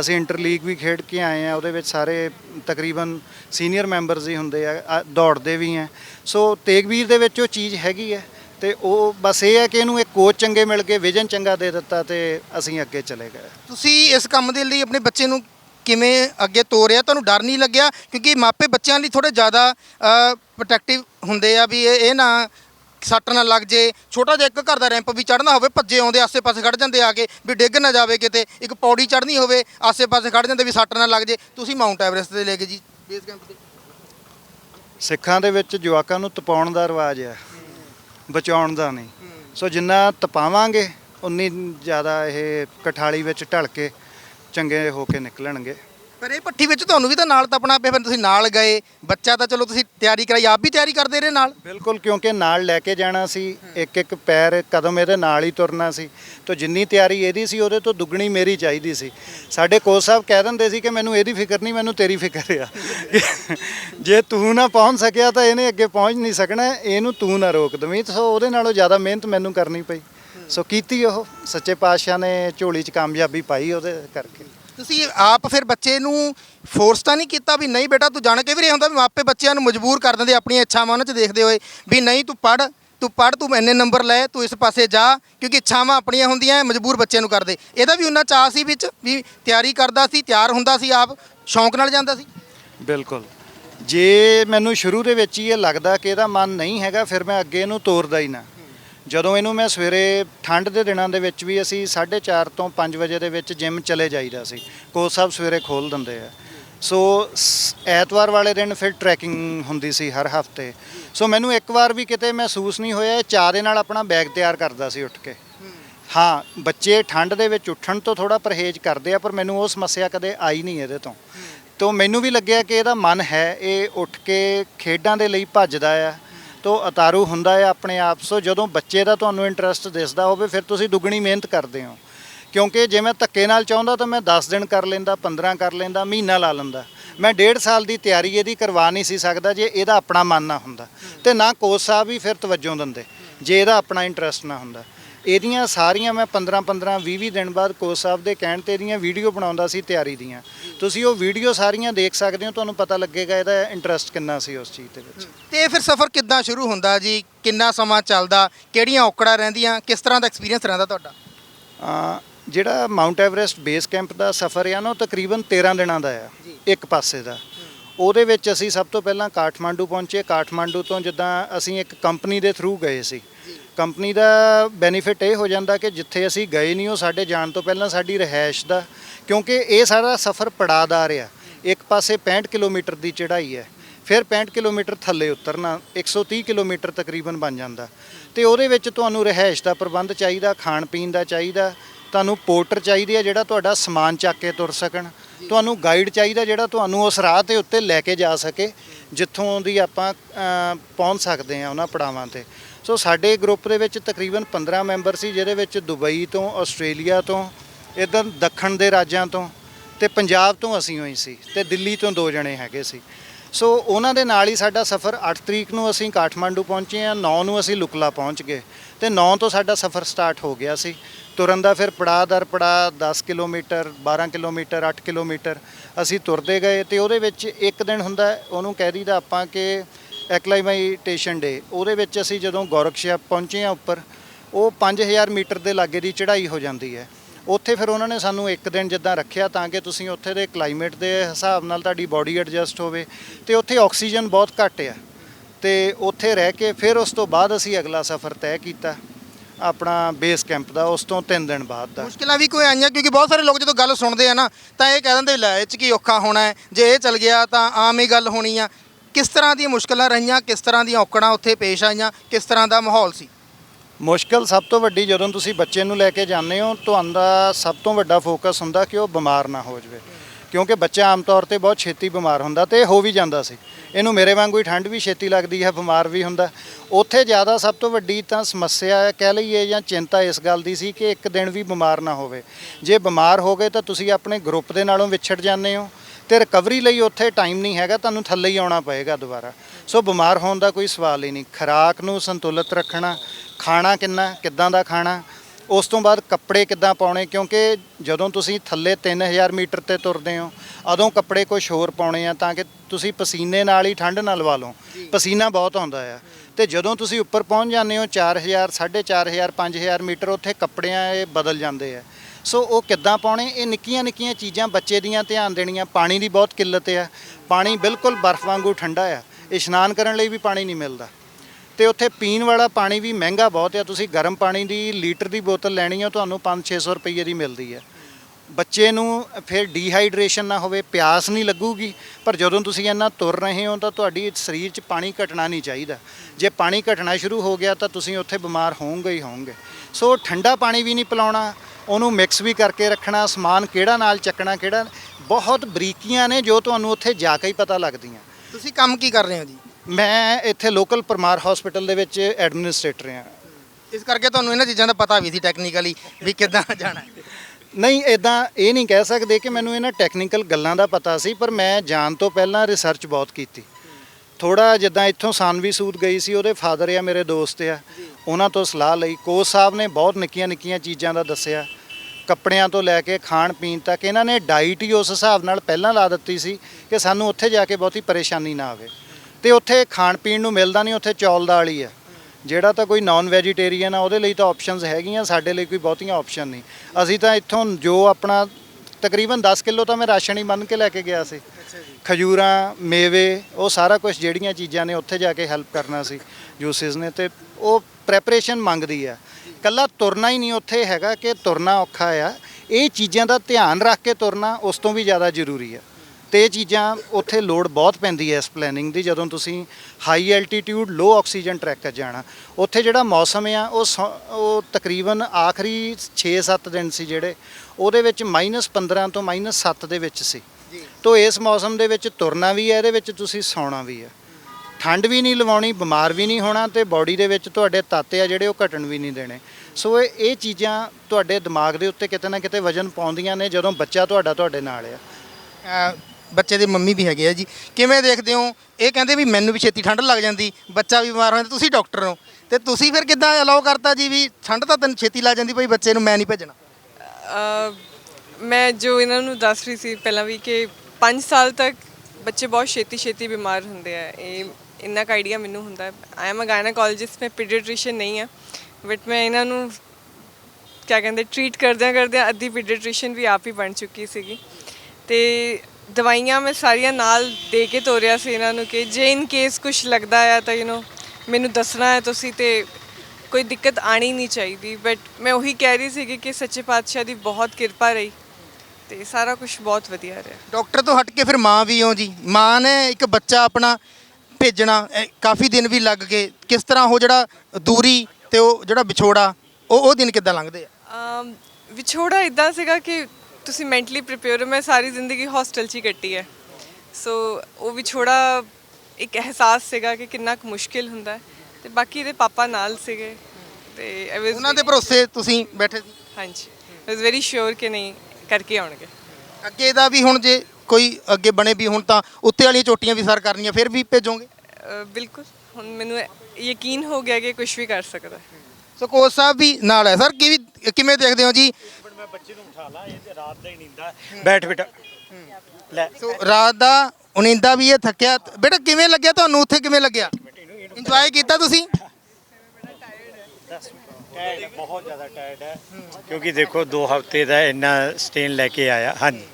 ਅਸੀਂ ਇੰਟਰ ਲੀਗ ਵੀ ਖੇਡ ਕੇ ਆਏ ਆ, ਉਹਦੇ ਵਿੱਚ ਸਾਰੇ ਤਕਰੀਬਨ ਸੀਨੀਅਰ ਮੈਂਬਰਸ ਹੀ ਹੁੰਦੇ ਆ ਦੌੜਦੇ ਵੀ ਆ। ਸੋ ਤੇਗਵੀਰ ਦੇ ਵਿੱਚ ਉਹ ਚੀਜ਼ ਹੈਗੀ ਹੈ ਤੇ ਉਹ ਬਸ ਇਹ ਹੈ ਕਿ ਇਹਨੂੰ ਇੱਕ ਕੋਚ ਚੰਗੇ ਮਿਲ ਕੇ, ਵਿਜ਼ਨ ਚੰਗਾ ਦੇ ਦਿੱਤਾ ਤੇ ਅਸੀਂ ਅੱਗੇ ਚਲੇ ਗਏ। ਤੁਸੀਂ ਇਸ ਕੰਮ ਦੇ ਲਈ ਆਪਣੇ ਬੱਚੇ ਨੂੰ ਕਿਵੇਂ ਅੱਗੇ ਤੋਰਿਆ? ਤੁਹਾਨੂੰ ਡਰ ਨਹੀਂ ਲੱਗਿਆ? ਕਿਉਂਕਿ ਮਾਪੇ ਬੱਚਿਆਂ ਲਈ ਥੋੜੇ ਜ਼ਿਆਦਾ ਪ੍ਰੋਟੈਕਟਿਵ ਹੁੰਦੇ ਆ ਵੀ ਇਹ ਇਹ ਨਾ ਸੱਟ ਨਾ ਲੱਗ ਜੇ। ਛੋਟਾ ਜਿਹਾ ਇੱਕ ਘਰ ਦਾ ਰੈਂਪ ਵੀ ਚੜਨਾ ਹੋਵੇ ਭੱਜੇ ਆਉਂਦੇ ਆਸੇ-ਪਾਸੇ ਖੜ ਜਾਂਦੇ ਆ ਕੇ ਵੀ ਡਿੱਗ ਨਾ ਜਾਵੇ ਕਿਤੇ ਇੱਕ ਪੌੜੀ ਚੜਨੀ ਹੋਵੇ ਆਸੇ-ਪਾਸੇ ਖੜ ਜਾਂਦੇ ਵੀ ਸੱਟ ਨਾ ਲੱਗ ਜੇ। ਤੁਸੀਂ ਮਾਊਂਟ ਐਵਰੈਸਟ ਤੇ ਲੈ ਕੇ ਜੀ ਬੇਸ ਕੈਂਪ ਤੇ। ਸਿੱਖਾਂ ਦੇ ਵਿੱਚ ਜਵਾਕਾਂ ਨੂੰ ਤਪਾਉਣ ਦਾ ਰਿਵਾਜ ਹੈ ਬਚਾਉਣ ਦਾ ਨਹੀਂ। ਸੋ ਜਿੰਨਾ ਤਪਾਵਾਂਗੇ ਉਨੀ ਜ਼ਿਆਦਾ ਇਹ ਕਠਾਲੀ ਵਿੱਚ ਢਲ ਕੇ ਚੰਗੇ ਹੋ ਕੇ ਨਿਕਲਣਗੇ। ਪਰ ਇਹ ਪੱਠੀ ਵਿੱਚ ਤੁਹਾਨੂੰ ਵੀ ਤਾਂ ਨਾਲ ਤਪਣਾ ਪਿਆ, ਫਿਰ ਤੁਸੀਂ ਨਾਲ ਗਏ, ਬੱਚਾ ਤਾਂ ਚਲੋ ਤੁਸੀਂ ਤਿਆਰੀ ਕਰਾਈ, ਆਪ ਵੀ ਤਿਆਰੀ ਕਰਦੇ ਰਹੇ ਨਾਲ? ਬਿਲਕੁਲ, ਕਿਉਂਕਿ ਨਾਲ ਲੈ ਕੇ ਜਾਣਾ ਸੀ ਇੱਕ ਇੱਕ ਪੈਰ ਕਦਮ ਇਹਦੇ ਨਾਲ ਹੀ ਤੁਰਨਾ ਸੀ, ਤਾਂ ਜਿੰਨੀ ਤਿਆਰੀ ਇਹਦੀ ਸੀ, ਉਹਦੇ ਤੋਂ ਦੁੱਗਣੀ ਮੇਰੀ ਚਾਹੀਦੀ ਸੀ। ਸਾਡੇ ਕੋਚ ਸਾਹਿਬ ਕਹਿ ਦਿੰਦੇ ਸੀ ਕਿ ਮੈਨੂੰ ਇਹਦੀ ਫਿਕਰ ਨਹੀਂ, ਮੈਨੂੰ ਤੇਰੀ ਫਿਕਰ ਆ। ਜੇ ਤੂੰ ਨਾ ਪਹੁੰਚ ਸਕਿਆ ਤਾਂ ਇਹਨੇ ਅੱਗੇ ਪਹੁੰਚ ਨਹੀਂ ਸਕਣਾ, ਇਹਨੂੰ ਤੂੰ ਨਾ ਰੋਕ ਦਵੀਂ ਸੋ ਉਹਦੇ ਨਾਲੋਂ ਜ਼ਿਆਦਾ ਮਿਹਨਤ ਮੈਨੂੰ ਕਰਨੀ ਪਈ। ਸੋ ਕੀਤੀ ਉਹ, ਸੱਚੇ ਪਾਤਸ਼ਾਹ ਨੇ ਝੋਲੀ 'ਚ ਕਾਮਯਾਬੀ ਪਾਈ ਉਹਦੇ ਕਰਕੇ। ਤੁਸੀਂ ਆਪ ਫਿਰ ਬੱਚੇ ਨੂੰ ਫੋਰਸ ਤਾਂ ਨਹੀਂ ਕੀਤਾ ਵੀ ਨਹੀਂ ਬੇਟਾ ਤੂੰ ਜਾਣ ਕੇ ਵੀ ਇਹ ਹੁੰਦਾ, ਵੀ ਮਾਪੇ ਬੱਚਿਆਂ ਨੂੰ ਮਜਬੂਰ ਕਰ ਦਿੰਦੇ ਆਪਣੀਆਂ ਇੱਛਾਵਾਂ ਉਹਨਾਂ 'ਚ ਦੇਖਦੇ ਹੋਏ ਵੀ ਨਹੀਂ ਤੂੰ ਪੜ ਤੂੰ ਪੜ ਤੂੰ ਇੰਨੇ ਨੰਬਰ ਲੈ, ਤੂੰ ਇਸ ਪਾਸੇ ਜਾ, ਕਿਉਂਕਿ ਇੱਛਾਵਾਂ ਆਪਣੀਆਂ ਹੁੰਦੀਆਂ ਮਜਬੂਰ ਬੱਚਿਆਂ ਨੂੰ ਕਰਦੇ। ਇਹਦਾ ਵੀ ਉਹਨਾਂ ਚਾਹ ਸੀ ਵਿੱਚ ਵੀ ਤਿਆਰੀ ਕਰਦਾ ਸੀ, ਤਿਆਰ ਹੁੰਦਾ ਸੀ ਆਪ, ਸ਼ੌਂਕ ਨਾਲ ਜਾਂਦਾ ਸੀ। ਬਿਲਕੁਲ। ਜੇ ਮੈਨੂੰ ਸ਼ੁਰੂ ਦੇ ਵਿੱਚ ਹੀ ਇਹ ਲੱਗਦਾ ਕਿ ਇਹਦਾ ਮਨ ਨਹੀਂ ਹੈਗਾ, ਫਿਰ ਮੈਂ ਅੱਗੇ ਇਹਨੂੰ ਤੋਰਦਾ ਹੀ ਨਾ। ਜਦੋਂ ਇਹਨੂੰ ਮੈਂ ਸਵੇਰੇ ਠੰਡ ਦੇ ਦਿਨਾਂ ਦੇ ਵਿੱਚ ਵੀ ਅਸੀਂ 4:30 ਤੋਂ 5 ਵਜੇ ਦੇ ਵਿੱਚ ਜਿਮ ਚਲੇ ਜਾਈਦਾ ਸੀ। ਕੋਚ ਸਾਹਿਬ ਸਵੇਰੇ ਖੋਲ ਦਿੰਦੇ ਆ। ਸੋ ਸ- ਐਤਵਾਰ ਵਾਲੇ ਦਿਨ ਫਿਰ ਟਰੈਕਿੰਗ ਹੁੰਦੀ ਸੀ ਹਰ ਹਫ਼ਤੇ। ਸੋ ਮੈਨੂੰ ਇੱਕ ਵਾਰ ਵੀ ਕਿਤੇ ਮਹਿਸੂਸ ਨਹੀਂ ਹੋਇਆ, ਇਹ ਚਾਹ ਦੇ ਨਾਲ ਆਪਣਾ ਬੈਗ ਤਿਆਰ ਕਰਦਾ ਸੀ ਉੱਠ ਕੇ। ਹਾਂ, ਬੱਚੇ ਠੰਡ ਦੇ ਵਿੱਚ ਉੱਠਣ ਤੋਂ ਥੋੜਾ ਪਰਹੇਜ਼ ਕਰਦੇ ਆ, ਪਰ ਮੈਨੂੰ ਉਹ ਸਮੱਸਿਆ ਕਦੇ ਆਈ ਨਹੀਂ ਇਹਦੇ ਤੋਂ। ਤੋਂ ਮੈਨੂੰ ਵੀ ਲੱਗਿਆ ਕਿ ਇਹਦਾ ਮਨ ਹੈ, ਇਹ ਉੱਠ ਕੇ ਖੇਡਾਂ ਦੇ ਲਈ ਭੱਜਦਾ ਆ। ਤੋਂ ਅਤਾਰੂ ਹੁੰਦਾ ਹੈ ਆਪਣੇ ਆਪ ਸੋ ਜਦੋਂ ਬੱਚੇ ਦਾ ਤੁਹਾਨੂੰ ਇੰਟਰਸਟ ਦਿਸਦਾ ਹੋਵੇ, ਫਿਰ ਤੁਸੀਂ ਦੁੱਗਣੀ ਮਿਹਨਤ ਕਰਦੇ ਹੋ। ਕਿਉਂਕਿ ਜੇ ਮੈਂ ਧੱਕੇ ਨਾਲ ਚਾਹੁੰਦਾ ਤਾਂ ਮੈਂ 10 ਦਿਨ ਕਰ ਲੈਂਦਾ 15 ਕਰ ਲੈਂਦਾ, ਮਹੀਨਾ ਲਾ ਲੈਂਦਾ। ਮੈਂ ਡੇਢ ਸਾਲ ਦੀ ਤਿਆਰੀ ਇਹਦੀ ਕਰਵਾ ਨਹੀਂ ਸੀ ਸਕਦਾ ਜੇ ਇਹਦਾ ਆਪਣਾ ਮਨ ਨਾ ਹੁੰਦਾ। ਤੇ ਨਾ ਕੋਚ ਸਾਹਿਬ ਵੀ ਫਿਰ ਤਵੱਜੋ ਦਿੰਦੇ, ਜੇ ਇਹਦਾ ਆਪਣਾ ਇੰਟਰਸਟ ਨਾ ਹੁੰਦਾ। ਇਹਦੀਆਂ ਸਾਰੀਆਂ ਮੈਂ 15 15 20 20 ਦਿਨ ਬਾਅਦ ਕੋਚ ਸਾਹਿਬ ਦੇ ਕਹਿਣ ਤੇ ਇਹਦੀਆਂ ਵੀਡੀਓ ਬਣਾਉਂਦਾ ਸੀ ਤਿਆਰੀ ਦੀਆਂ। ਤੁਸੀਂ ਉਹ ਵੀਡੀਓ ਸਾਰੀਆਂ ਦੇਖ ਸਕਦੇ ਹੋ ਤੁਹਾਨੂੰ ਪਤਾ ਲੱਗੇਗਾ ਇਹਦਾ ਇੰਟਰਸਟ ਕਿੰਨਾ ਸੀ ਉਸ ਚੀਜ਼ ਦੇ ਵਿੱਚ। ਤੇ ਫਿਰ ਸਫ਼ਰ ਕਿੱਦਾਂ ਸ਼ੁਰੂ ਹੁੰਦਾ ਜੀ? ਕਿੰਨਾ ਸਮਾਂ ਚੱਲਦਾ? ਕਿਹੜੀਆਂ ਔਕੜਾਂ ਰਹਿੰਦੀਆਂ? ਕਿਸ ਤਰ੍ਹਾਂ ਦਾ ਐਕਸਪੀਰੀਅੰਸ ਰਹਿੰਦਾ ਤੁਹਾਡਾ? ਜਿਹੜਾ ਮਾਊਂਟ ਐਵਰੈਸਟ ਬੇਸ ਕੈਂਪ ਦਾ ਸਫ਼ਰ ਆ ਨਾ ਉਹ ਤਕਰੀਬਨ 13 ਦਿਨਾਂ ਦਾ ਆ ਇੱਕ ਪਾਸੇ ਦਾ। ਉਹਦੇ ਵਿੱਚ ਅਸੀਂ ਸਭ ਤੋਂ ਪਹਿਲਾਂ ਕਾਠਮਾਂਡੂ ਪਹੁੰਚੇ। ਕਾਠਮਾਂਡੂ ਤੋਂ ਜਿੱਦਾਂ ਅਸੀਂ ਇੱਕ ਕੰਪਨੀ ਦੇ ਥਰੂ ਗਏ ਸੀ। ਕੰਪਨੀ ਦਾ ਬੈਨੀਫਿਟ ਇਹ ਹੋ ਜਾਂਦਾ ਕਿ ਜਿੱਥੇ ਅਸੀਂ ਗਏ ਨਹੀਂ, ਉਹ ਸਾਡੇ ਜਾਣ ਤੋਂ ਪਹਿਲਾਂ ਸਾਡੀ ਰਹਿائش ਦਾ, ਕਿਉਂਕਿ ਇਹ ਸਾਰਾ ਸਫ਼ਰ ਪੜਾਦਾਰ ਆ। ਇੱਕ ਪਾਸੇ 65 ਕਿਲੋਮੀਟਰ ਦੀ ਚੜ੍ਹਾਈ ਹੈ, ਫਿਰ 65 ਕਿਲੋਮੀਟਰ ਥੱਲੇ ਉਤਰਨਾ 130 ਕਿਲੋਮੀਟਰ ਤਕਰੀਬਨ ਬਣ ਜਾਂਦਾ। ਤੇ ਉਹਦੇ ਵਿੱਚ ਤੁਹਾਨੂੰ ਰਹਿائش ਦਾ ਪ੍ਰਬੰਧ ਚਾਹੀਦਾ, ਖਾਣ ਪੀਣ ਦਾ ਚਾਹੀਦਾ, ਤੁਹਾਨੂੰ ਪੋਰਟਰ ਚਾਹੀਦੀ ਹੈ ਜਿਹੜਾ ਤੁਹਾਡਾ ਸਮਾਨ ਚੱਕ ਕੇ ਤੁਰ ਸਕਣ, ਤੁਹਾਨੂੰ ਗਾਈਡ ਚਾਹੀਦਾ ਜਿਹੜਾ ਤੁਹਾਨੂੰ ਉਸ ਰਾਹ ਤੇ ਉੱਤੇ ਲੈ ਕੇ ਜਾ ਸਕੇ, ਜਿੱਥੋਂ ਦੀ ਆਪਾਂ ਪਹੁੰਚ ਸਕਦੇ ਆ ਉਹਨਾਂ ਪੜਾਵਾਂ ਤੇ। ਸੋ ਸਾਡੇ ਗਰੁੱਪ ਦੇ ਵਿੱਚ ਤਕਰੀਬਨ 15 ਮੈਂਬਰ ਸੀ, ਜਿਹਦੇ ਵਿੱਚ ਦੁਬਈ ਤੋਂ, ਆਸਟ੍ਰੇਲੀਆ ਤੋਂ ਇਧਰ ਦੱਖਣ ਦੇ ਰਾਜਾਂ ਤੋਂ ਤੇ ਪੰਜਾਬ ਤੋਂ ਅਸੀਂ ਹੋਈ ਸੀ ਤੇ ਦਿੱਲੀ ਤੋਂ ਦੋ ਜਣੇ ਹੈਗੇ ਸੀ। ਸੋ ਉਹਨਾਂ ਦੇ ਨਾਲ ਹੀ ਸਾਡਾ ਸਫ਼ਰ 8 ਤਰੀਕ ਨੂੰ ਅਸੀਂ ਕਾਠਮਾਂਡੂ ਪਹੁੰਚੇ ਆ 9 ਨੂੰ ਅਸੀਂ ਲੁਕਲਾ ਪਹੁੰਚ ਗਏ ਤੇ 9 ਤੋਂ ਸਾਡਾ ਸਫ਼ਰ ਸਟਾਰਟ ਹੋ ਗਿਆ ਸੀ। ਤੁਰਨ ਦਾ ਫਿਰ ਪੜਾਅ ਦਰ ਪੜਾਅ 10 ਕਿਲੋਮੀਟਰ 12 ਕਿਲੋਮੀਟਰ 8 ਕਿਲੋਮੀਟਰ ਅਸੀਂ ਤੁਰਦੇ ਗਏ ਤੇ ਉਹਦੇ ਵਿੱਚ ਇੱਕ ਦਿਨ ਹੁੰਦਾ, ਉਹਨੂੰ ਕਹਿ ਦਈਦਾ ਆਪਾਂ ਕਿ ਐਕਲਾਈਮਾਈਟੇਸ਼ਨ ਡੇ। ਉਹਦੇ ਵਿੱਚ ਅਸੀਂ ਜਦੋਂ ਗੋਰਖਸ਼ਿਪ ਪਹੁੰਚੇ ਆ ਉੱਪਰ, ਉਹ 5000 ਮੀਟਰ ਦੇ ਲਾਗੇ ਦੀ ਚੜ੍ਹਾਈ ਹੋ ਜਾਂਦੀ ਹੈ। ਉੱਥੇ ਫਿਰ ਉਹਨਾਂ ਨੇ ਸਾਨੂੰ ਇੱਕ ਦਿਨ ਜਿੱਦਾਂ ਰੱਖਿਆ ਤਾਂ ਕਿ ਤੁਸੀਂ ਉੱਥੇ ਦੇ ਕਲਾਈਮੇਟ ਦੇ ਹਿਸਾਬ ਨਾਲ ਤੁਹਾਡੀ ਬਾਡੀ ਐਡਜਸਟ ਹੋਵੇ ਤੇ ਉੱਥੇ ਆਕਸੀਜਨ ਬਹੁਤ ਘੱਟ ਆ। ਤੇ ਉੱਥੇ ਰਹਿ ਕੇ ਫਿਰ ਉਸ ਤੋਂ ਬਾਅਦ ਅਸੀਂ ਅਗਲਾ ਸਫ਼ਰ ਤੈਅ ਕੀਤਾ, ਆਪਣਾ ਬੇਸ ਕੈਂਪ ਦਾ, ਉਸ ਤੋਂ 3 ਦਿਨ ਬਾਅਦ ਦਾ। ਮੁਸ਼ਕਿਲਾਂ ਵੀ ਕੋਈ ਆਈਆਂ ਕਿਉਂਕਿ ਬਹੁਤ ਸਾਰੇ ਲੋਕ ਜਦੋਂ ਗੱਲ ਸੁਣਦੇ ਆ ਨਾ, ਤਾਂ ਇਹ ਕਹਿ ਦਿੰਦੇ, ਲੈ, ਇਹ ਚ ਕੀ ਔਖਾ ਹੋਣਾ ਹੈ? ਜੇ ਇਹ ਚੱਲ ਗਿਆ ਤਾਂ ਆਮ ਹੀ ਗੱਲ ਹੋਣੀ ਆ। ਕਿਸ ਤਰ੍ਹਾਂ ਦੀਆਂ ਮੁਸ਼ਕਲਾਂ ਰਹੀਆਂ, ਕਿਸ ਤਰ੍ਹਾਂ ਦੀਆਂ ਔਕੜਾਂ ਉੱਥੇ ਪੇਸ਼ ਆਈਆਂ, ਕਿਸ ਤਰ੍ਹਾਂ ਦਾ ਮਾਹੌਲ ਸੀ? ਮੁਸ਼ਕਲ ਸਭ ਤੋਂ ਵੱਡੀ ਜਦੋਂ ਤੁਸੀਂ ਬੱਚੇ ਨੂੰ ਲੈ ਕੇ ਜਾਂਦੇ ਹੋ ਤੁਹਾਡਾ ਸਭ ਤੋਂ ਵੱਡਾ ਫੋਕਸ ਹੁੰਦਾ ਕਿ ਉਹ ਬਿਮਾਰ ਨਾ ਹੋ ਜਾਵੇ। ਕਿਉਂਕਿ ਬੱਚਾ ਆਮ ਤੌਰ ਤੇ ਬਹੁਤ ਛੇਤੀ ਬਿਮਾਰ ਹੁੰਦਾ ਤੇ ਹੋ ਵੀ ਜਾਂਦਾ ਸੀ। ਇਹਨੂੰ ਮੇਰੇ ਵਾਂਗੂ ਹੀ ਠੰਡ ਵੀ ਛੇਤੀ ਲੱਗਦੀ ਹੈ, ਬਿਮਾਰ ਵੀ ਹੁੰਦਾ। ਉੱਥੇ ਜ਼ਿਆਦਾ ਸਭ ਤੋਂ ਵੱਡੀ ਤਾਂ ਸਮੱਸਿਆ ਕਹਿ ਲਈਏ ਜਾਂ ਚਿੰਤਾ ਇਸ ਗੱਲ ਦੀ ਸੀ ਕਿ ਇੱਕ ਦਿਨ ਵੀ ਬਿਮਾਰ ਨਾ ਹੋਵੇ। ਜੇ ਬਿਮਾਰ ਹੋ ਗਏ ਤਾਂ ਤੁਸੀਂ ਆਪਣੇ ਗਰੁੱਪ ਦੇ ਨਾਲੋਂ ਵਿਛੜ ਜਾਂਦੇ ਹੋ। ਤੇ ਰਿਕਵਰੀ ਲਈ ਉੱਥੇ ਟਾਈਮ ਨਹੀਂ ਹੈਗਾ ਤੁਹਾਨੂੰ ਥੱਲੇ ਹੀ ਆਉਣਾ ਪਏਗਾ ਦੁਬਾਰਾ। ਸੋ ਬਿਮਾਰ ਹੋਣ ਦਾ ਕੋਈ ਸਵਾਲ ਹੀ ਨਹੀਂ। ਖੁਰਾਕ ਨੂੰ ਸੰਤੁਲਿਤ ਰੱਖਣਾ ਖਾਣਾ ਕਿੰਨਾ ਕਿੱਦਾਂ ਦਾ ਖਾਣਾ ਉਸ ਤੋਂ ਬਾਅਦ ਕੱਪੜੇ ਕਿੱਦਾਂ ਪਾਉਣੇ ਕਿਉਂਕਿ ਜਦੋਂ ਤੁਸੀਂ ਥੱਲੇ 3000 ਮੀਟਰ ਤੇ ਤੁਰਦੇ ਹੋ ਉਦੋਂ ਕੱਪੜੇ ਕੁਝ ਹੋਰ ਪਾਉਣੇ ਆ ਤਾਂ ਕਿ ਤੁਸੀਂ ਪਸੀਨੇ ਨਾਲ ਹੀ ਠੰਡ ਨਾ ਲਵਾ ਲਓ। ਪਸੀਨਾ ਬਹੁਤ ਆਉਂਦਾ ਆ। ਤੇ ਜਦੋਂ ਤੁਸੀਂ ਉੱਪਰ ਪਹੁੰਚ ਜਾਂਦੇ ਹੋ 4000 4500 5000 ਮੀਟਰ ਉੱਥੇ ਕੱਪੜਿਆਂ ਇਹ ਬਦਲ ਜਾਂਦੇ ਆ। ਸੋ ਉਹ ਕਿੱਦਾਂ ਪਾਉਣੇ? ਇਹ ਨਿੱਕੀਆਂ ਨਿੱਕੀਆਂ ਚੀਜ਼ਾਂ ਬੱਚੇ ਦੀਆਂ ਧਿਆਨ ਦੇਣੀਆਂ। ਪਾਣੀ ਦੀ ਬਹੁਤ ਕਿੱਲਤ ਹੈ ਪਾਣੀ ਬਿਲਕੁਲ ਬਰਫ਼ ਵਾਂਗੂ ਠੰਡਾ ਆ। ਇਸ਼ਨਾਨ ਕਰਨ ਲਈ ਵੀ ਪਾਣੀ ਨਹੀਂ ਮਿਲਦਾ। ਤੇ ਉੱਥੇ ਪੀਣ ਵਾਲਾ ਪਾਣੀ ਵੀ ਮਹਿੰਗਾ ਬਹੁਤ ਆ। ਤੁਸੀਂ ਗਰਮ ਪਾਣੀ ਦੀ ਲੀਟਰ ਦੀ ਬੋਤਲ ਲੈਣੀ ਆ ਤੁਹਾਨੂੰ 5-600 ਰੁਪਏ ਦੀ ਮਿਲਦੀ ਹੈ ਬੱਚੇ ਨੂੰ ਫਿਰ ਡੀਹਾਈਡਰੇਸ਼ਨ ਨਾ ਹੋਵੇ ਪਿਆਸ ਨਹੀਂ ਲੱਗੂਗੀ ਪਰ ਜਦੋਂ ਤੁਸੀਂ ਇੰਨਾ ਤੁਰ ਰਹੇ ਹੋ ਤਾਂ ਤੁਹਾਡੀ ਸਰੀਰ 'ਚ ਪਾਣੀ ਘਟਣਾ ਨਹੀਂ ਚਾਹੀਦਾ। ਜੇ ਪਾਣੀ ਘਟਣਾ ਸ਼ੁਰੂ ਹੋ ਗਿਆ ਤਾਂ ਤੁਸੀਂ ਉੱਥੇ ਬਿਮਾਰ ਹੋਵੋਗੇ ਹੀ ਹੋਵੋਗੇ ਸੋ ਠੰਡਾ ਪਾਣੀ ਵੀ ਨਹੀਂ ਪਿਲਾਉਣਾ ਉਹਨੂੰ ਮਿਕਸ ਵੀ ਕਰਕੇ ਰੱਖਣਾ ਸਮਾਨ ਕਿਹੜਾ ਨਾਲ ਚੱਕਣਾ ਕਿਹੜਾ ਬਹੁਤ ਬਰੀਕੀਆਂ ਨੇ ਜੋ ਤੁਹਾਨੂੰ ਉੱਥੇ ਜਾ ਕੇ ਹੀ ਪਤਾ ਲੱਗਦੀਆਂ। ਤੁਸੀਂ ਕੰਮ ਕੀ ਕਰ ਰਹੇ ਹੋ ਜੀ? ਮੈਂ ਇੱਥੇ ਲੋਕਲ ਪਰਮਾਰ ਹਸਪੀਟਲ ਦੇ ਵਿੱਚ ਐਡਮਿਨਿਸਟ੍ਰੇਟਰ ਹਾਂ। ਇਸ ਕਰਕੇ ਤੁਹਾਨੂੰ ਇਹਨਾਂ ਚੀਜ਼ਾਂ ਦਾ ਪਤਾ ਵੀ ਸੀ ਟੈਕਨੀਕਲੀ ਵੀ ਕਿੱਦਾਂ ਜਾਣਾ ਹੈ। ਨਹੀਂ ਇਦਾਂ ਇਹ ਨਹੀਂ ਕਹਿ ਸਕਦੇ ਕਿ ਮੈਨੂੰ ਇਹਨਾਂ ਟੈਕਨੀਕਲ ਗੱਲਾਂ ਦਾ ਪਤਾ ਸੀ, ਪਰ ਮੈਂ ਜਾਣ ਤੋਂ ਪਹਿਲਾਂ ਰਿਸਰਚ ਬਹੁਤ ਕੀਤੀ। ਥੋੜਾ ਜਿੱਦਾਂ ਇੱਥੋਂ ਸਾਨਵੀ ਸੂਦ ਗਈ ਸੀ, ਉਹਦੇ ਫਾਦਰ ਆ, ਮੇਰੇ ਦੋਸਤ ਆ। ਉਹਨਾਂ ਤੋਂ ਸਲਾਹ ਲਈ। ਕੋਚ ਸਾਹਿਬ ਨੇ ਬਹੁਤ ਨਿੱਕੀਆਂ ਨਿੱਕੀਆਂ ਚੀਜ਼ਾਂ ਦਾ ਦੱਸਿਆ। ਕੱਪੜਿਆਂ ਤੋਂ ਲੈ ਕੇ ਖਾਣ ਪੀਣ ਤੱਕ ਇਹਨਾਂ ਨੇ ਡਾਈਟ ਹੀ ਉਸ ਹਿਸਾਬ ਨਾਲ ਪਹਿਲਾਂ ਲਾ ਦਿੱਤੀ ਸੀ ਕਿ ਸਾਨੂੰ ਉੱਥੇ ਜਾ ਕੇ ਬਹੁਤੀ ਪਰੇਸ਼ਾਨੀ ਨਾ ਆਵੇ। ਤੇ ਉੱਥੇ ਖਾਣ ਪੀਣ ਨੂੰ ਮਿਲਦਾ ਨਹੀਂ, ਉੱਥੇ ਚੌਲ ਦਾਲ ਹੀ ਆ। ਜਿਹੜਾ ਤਾਂ ਕੋਈ ਨਾਨ ਵੈਜੀਟੇਰੀਅਨ ਆ ਉਹਦੇ ਲਈ ਤਾਂ ਆਪਸ਼ਨਸ ਹੈਗੀਆਂ ਸਾਡੇ ਲਈ ਕੋਈ ਬਹੁਤੀਆਂ ਆਪਸ਼ਨ ਨਹੀਂ। ਅਸੀਂ ਤਾਂ ਇੱਥੋਂ ਜੋ ਆਪਣਾ ਤਕਰੀਬਨ 10 ਕਿਲੋ ਤਾਂ ਮੈਂ ਰਾਸ਼ਨ ਹੀ ਬੰਨ ਕੇ ਲੈ ਕੇ ਗਿਆ ਸੀ। ਖਜੂਰਾਂ ਮੇਵੇ ਉਹ ਸਾਰਾ ਕੁਝ ਜਿਹੜੀਆਂ ਚੀਜ਼ਾਂ ਨੇ ਉੱਥੇ ਜਾ ਕੇ ਹੈਲਪ ਕਰਨਾ ਸੀ ਜੂਸਿਸ ਨੇ ਤੇ ਉਹ ਪ੍ਰੈਪਰੇਸ਼ਨ ਮੰਗਦੀ ਆ। ਕੱਲਾ ਤੁਰਨਾ ਹੀ ਨਹੀਂ ਉੱਥੇ ਹੈਗਾ ਕਿ ਤੁਰਨਾ ਔਖਾ ਆ। ਇਹ ਚੀਜ਼ਾਂ ਦਾ ਧਿਆਨ ਰੱਖ ਕੇ ਤੁਰਨਾ ਉਸ ਤੋਂ ਵੀ ਜ਼ਿਆਦਾ ਜ਼ਰੂਰੀ ਆ। ਤੇ ਇਹ ਚੀਜ਼ਾਂ ਉੱਥੇ ਲੋਡ ਬਹੁਤ ਪੈਂਦੀ ਹੈ ਇਸ ਪਲੈਨਿੰਗ ਦੀ ਜਦੋਂ ਤੁਸੀਂ high altitude low oxygen track 'ਤੇ ਜਾਣਾ। ਉੱਥੇ ਜਿਹੜਾ ਮੌਸਮ ਆ ਉਹ ਸੌ- ਉਹ ਤਕਰੀਬਨ ਆਖਰੀ 6-7 ਦਿਨ ਸੀ ਜਿਹੜੇ ਉਹਦੇ ਵਿੱਚ -15 ਤੋਂ -7 ਦੇ ਵਿੱਚ ਸੀ। ਜੀ। ਤੋ ਇਸ ਮੌਸਮ ਦੇ ਵਿੱਚ ਤੁਰਨਾ ਵੀ ਹੈ ਇਹਦੇ ਵਿੱਚ ਤੁਸੀਂ ਸੌਣਾ ਵੀ ਹੈ। ਠੰਡ ਵੀ ਨਹੀਂ ਲਵਾਉਣੀ ਬਿਮਾਰ ਵੀ ਨਹੀਂ ਹੋਣਾ ਤੇ ਬਾਡੀ ਦੇ ਵਿੱਚ ਤੁਹਾਡੇ ਤੱਤ ਆ ਜਿਹੜੇ ਉਹ ਘਟਣ ਵੀ ਨਹੀਂ ਦੇਣੇ। ਸੋ ਇਹ ਇਹ ਚੀਜ਼ਾਂ ਤੁਹਾਡੇ ਦਿਮਾਗ ਦੇ ਉੱਤੇ ਕਿਤੇ ਨਾ ਕਿਤੇ ਵਜਨ ਪਾਉਂਦੀਆਂ ਨੇ ਜਦੋਂ ਬੱਚਾ ਤੁਹਾਡਾ ਤੁਹਾਡੇ ਨਾਲ ਆ। ਅਹ ਬੱਚੇ ਦੇ ਮੰਮੀ ਵੀ ਹੈਗੇ ਆ ਜੀ। ਕਿਵੇਂ ਦੇਖਦੇ ਹੋ? ਇਹ ਕਹਿੰਦੇ ਵੀ ਮੈਨੂੰ ਵੀ ਛੇਤੀ ਠੰਡ ਲੱਗ ਜਾਂਦੀ, ਬੱਚਾ ਵੀ ਬਿਮਾਰ ਹੋ ਜਾਂਦਾ, ਤੁਸੀਂ ਡਾਕਟਰ ਹੋ। ਤੇ ਤੁਸੀਂ ਫਿਰ ਕਿੱਦਾਂ ਅਲਾਉ ਕਰਤਾ ਜੀ ਵੀ ਠੰਡ ਤਾਂ ਤੈਨੂੰ ਛੇਤੀ ਲੱਗ ਜਾਂਦੀ ਭਾਈ ਬੱਚੇ ਨੂੰ ਮੈਂ ਨਹੀਂ ਭੇਜਣਾ? ਅਹ, ਮੈਂ ਜੋ ਇਹਨਾਂ ਨੂੰ ਦੱਸ ਰਹੀ ਸੀ ਪਹਿਲਾਂ ਵੀ ਕਿ 5 ਸਾਲ ਤੱਕ ਬੱਚੇ ਬਹੁਤ ਛੇਤੀ ਛੇਤੀ ਬਿਮਾਰ ਹੁੰਦੇ ਆ। ਇਹ, ਇੰਨਾ ਕੁ ਆਈਡੀਆ ਮੈਨੂੰ ਹੁੰਦਾ ਹੈ। ਆਈ ਐਮ ਅ ਗਾਇਨੋਕੋਲੋਜਿਸਟ ਮੈਂ ਪੀਡੀਆਟ੍ਰੀਸ਼ੀਅਨ ਨਹੀਂ ਆ ਬਟ ਮੈਂ ਇਹਨਾਂ ਨੂੰ ਕਿਆ ਕਹਿੰਦੇ ਟਰੀਟ ਕਰਦਿਆਂ ਕਰਦਿਆਂ ਅੱਧੀ ਪੀਡੀਆਟ੍ਰੀਸ਼ੀਅਨ ਵੀ ਆਪ ਹੀ ਬਣ ਚੁੱਕੀ ਸੀਗੀ। ਤੇ ਦਵਾਈਆਂ ਮੈਂ ਸਾਰੀਆਂ ਨਾਲ ਦੇ ਕੇ ਤੋਰਿਆ ਸੀ ਇਹਨਾਂ ਨੂੰ ਕਿ ਜੇ ਇਨ ਕੇਸ ਕੁਝ ਲੱਗਦਾ ਆ ਤਾਂ ਯੂ نو ਮੈਨੂੰ ਦੱਸਣਾ ਹੈ ਤੁਸੀਂ ਤੇ ਕੋਈ ਦਿੱਕਤ ਆਣੀ ਨਹੀਂ ਚਾਹੀਦੀ। ਬਟ ਮੈਂ ਉਹੀ ਕਹਿ ਰਹੀ ਸੀ ਕਿ ਸੱਚੇ ਪਾਤਸ਼ਾਹ ਦੀ ਬਹੁਤ ਕਿਰਪਾ ਰਹੀ ਤੇ ਸਾਰਾ ਕੁਝ ਬਹੁਤ ਵਧੀਆ ਰਿਹਾ। ਡਾਕਟਰ ਤੋਂ ਹਟ ਕੇ ਫਿਰ ਮਾਂ ਵੀ ਹੋ ਜੀ। ਮਾਂ ਨੇ ਇੱਕ ਬੱਚਾ ਆਪਣਾ ਭੇਜਣਾ ਇਹ ਕਾਫੀ ਦਿਨ ਵੀ ਲੱਗ ਗਏ। ਕਿਸ ਤਰ੍ਹਾਂ ਉਹ ਜਿਹੜਾ ਦੂਰੀ ਤੇ ਉਹ ਜਿਹੜਾ ਵਿਛੋੜਾ ਉਹ ਉਹ ਦਿਨ ਕਿੱਦਾਂ ਲੰਘਦੇ ਆ? ਅਮ ਵਿਛੋੜਾ ਇਦਾਂ ਸੀਗਾ ਕਿ ਤੁਸੀਂ ਮੈਂਟਲੀ ਪ੍ਰਿਪੇਅਰ ਹੋ ਮੈਂ ਸਾਰੀ ਜ਼ਿੰਦਗੀ ਹੋਸਟਲ 'ਚ ਹੀ ਕੱਟੀ ਹੈ। ਸੋ ਉਹ ਵਿਛੋੜਾ ਇੱਕ ਅਹਿਸਾਸ ਸੀਗਾ ਕਿ ਕਿੰਨਾ ਕੁ ਮੁਸ਼ਕਿਲ ਹੁੰਦਾ ਹੈ ਤੇ ਬਾਕੀ ਇਹਦੇ ਪਾਪਾ ਨਾਲ ਸੀਗੇ ਤੇ I was ਉਹਨਾਂ ਦੇ very- ਭਰੋਸੇ ਤੁਸੀਂ ਬੈਠੇ ਸੀ? ਹਾਂਜੀ ਵਾਸ ਵੈਰੀ ਸ਼ੋਰ ਕਿ ਨਹੀਂ ਕਰਕੇ ਆਉਣਗੇ। ਅੱਗੇ ਦਾ ਵੀ ਹੁਣ ਜੇ ਕੋਈ ਅੱਗੇ ਬਣੇ ਵੀ ਹੁਣ ਤਾਂ ਉੱਤੇ ਵਾਲੀਆਂ ਚੋਟੀਆਂ ਵੀ ਸਰ ਕਰਨੀਆਂ ਫਿਰ ਵੀ ਭੇਜੋਗੇ? ਅ, ਬਿਲਕੁਲ ਹੁਣ ਮੈਨੂੰ ਯਕੀਨ ਹੋ ਗਿਆ ਕਿ ਕੁਝ ਵੀ ਕਰ ਸਕਦਾ ਹੈ। ਸੋ ਕੋਚ ਸਾਹਿਬ ਵੀ ਨਾਲ ਹੈ। ਸਰ ਕਿਵੇਂ ਦੇਖਦੇ ਹੋ ਜੀ? ਮੈਂ ਬੱਚੇ ਨੂੰ ਉਠਾ ਲਾਂ ਇਹ ਤੇ ਰਾਤ ਦਾ ਹੀ ਨੀਂਦਾ ਬੈਠ ਬੇਟਾ। ਲੈ। ਸੋ ਰਾਤ ਦਾ ਉਨੀਂਦਾ ਵੀ ਇਹ ਥੱਕਿਆ। ਬੇਟਾ ਕਿਵੇਂ ਲੱਗਿਆ ਤੁਹਾਨੂੰ? ਉੱਥੇ ਕਿਵੇਂ ਲੱਗਿਆ? ਇੰਜੋਏ ਕੀਤਾ ਤੁਸੀਂ? ਟਾਇਰਡ ਹੈ, ਬਹੁਤ ਜ਼ਿਆਦਾ ਟਾਇਰਡ ਹੈ। ਕਿਉਂਕਿ ਦੇਖੋ 2 ਹਫ਼ਤੇ ਦਾ ਇੰਨਾ ਸਟੇਨ ਲੈ ਕੇ ਆਇਆ। ਹਾਂਜੀ।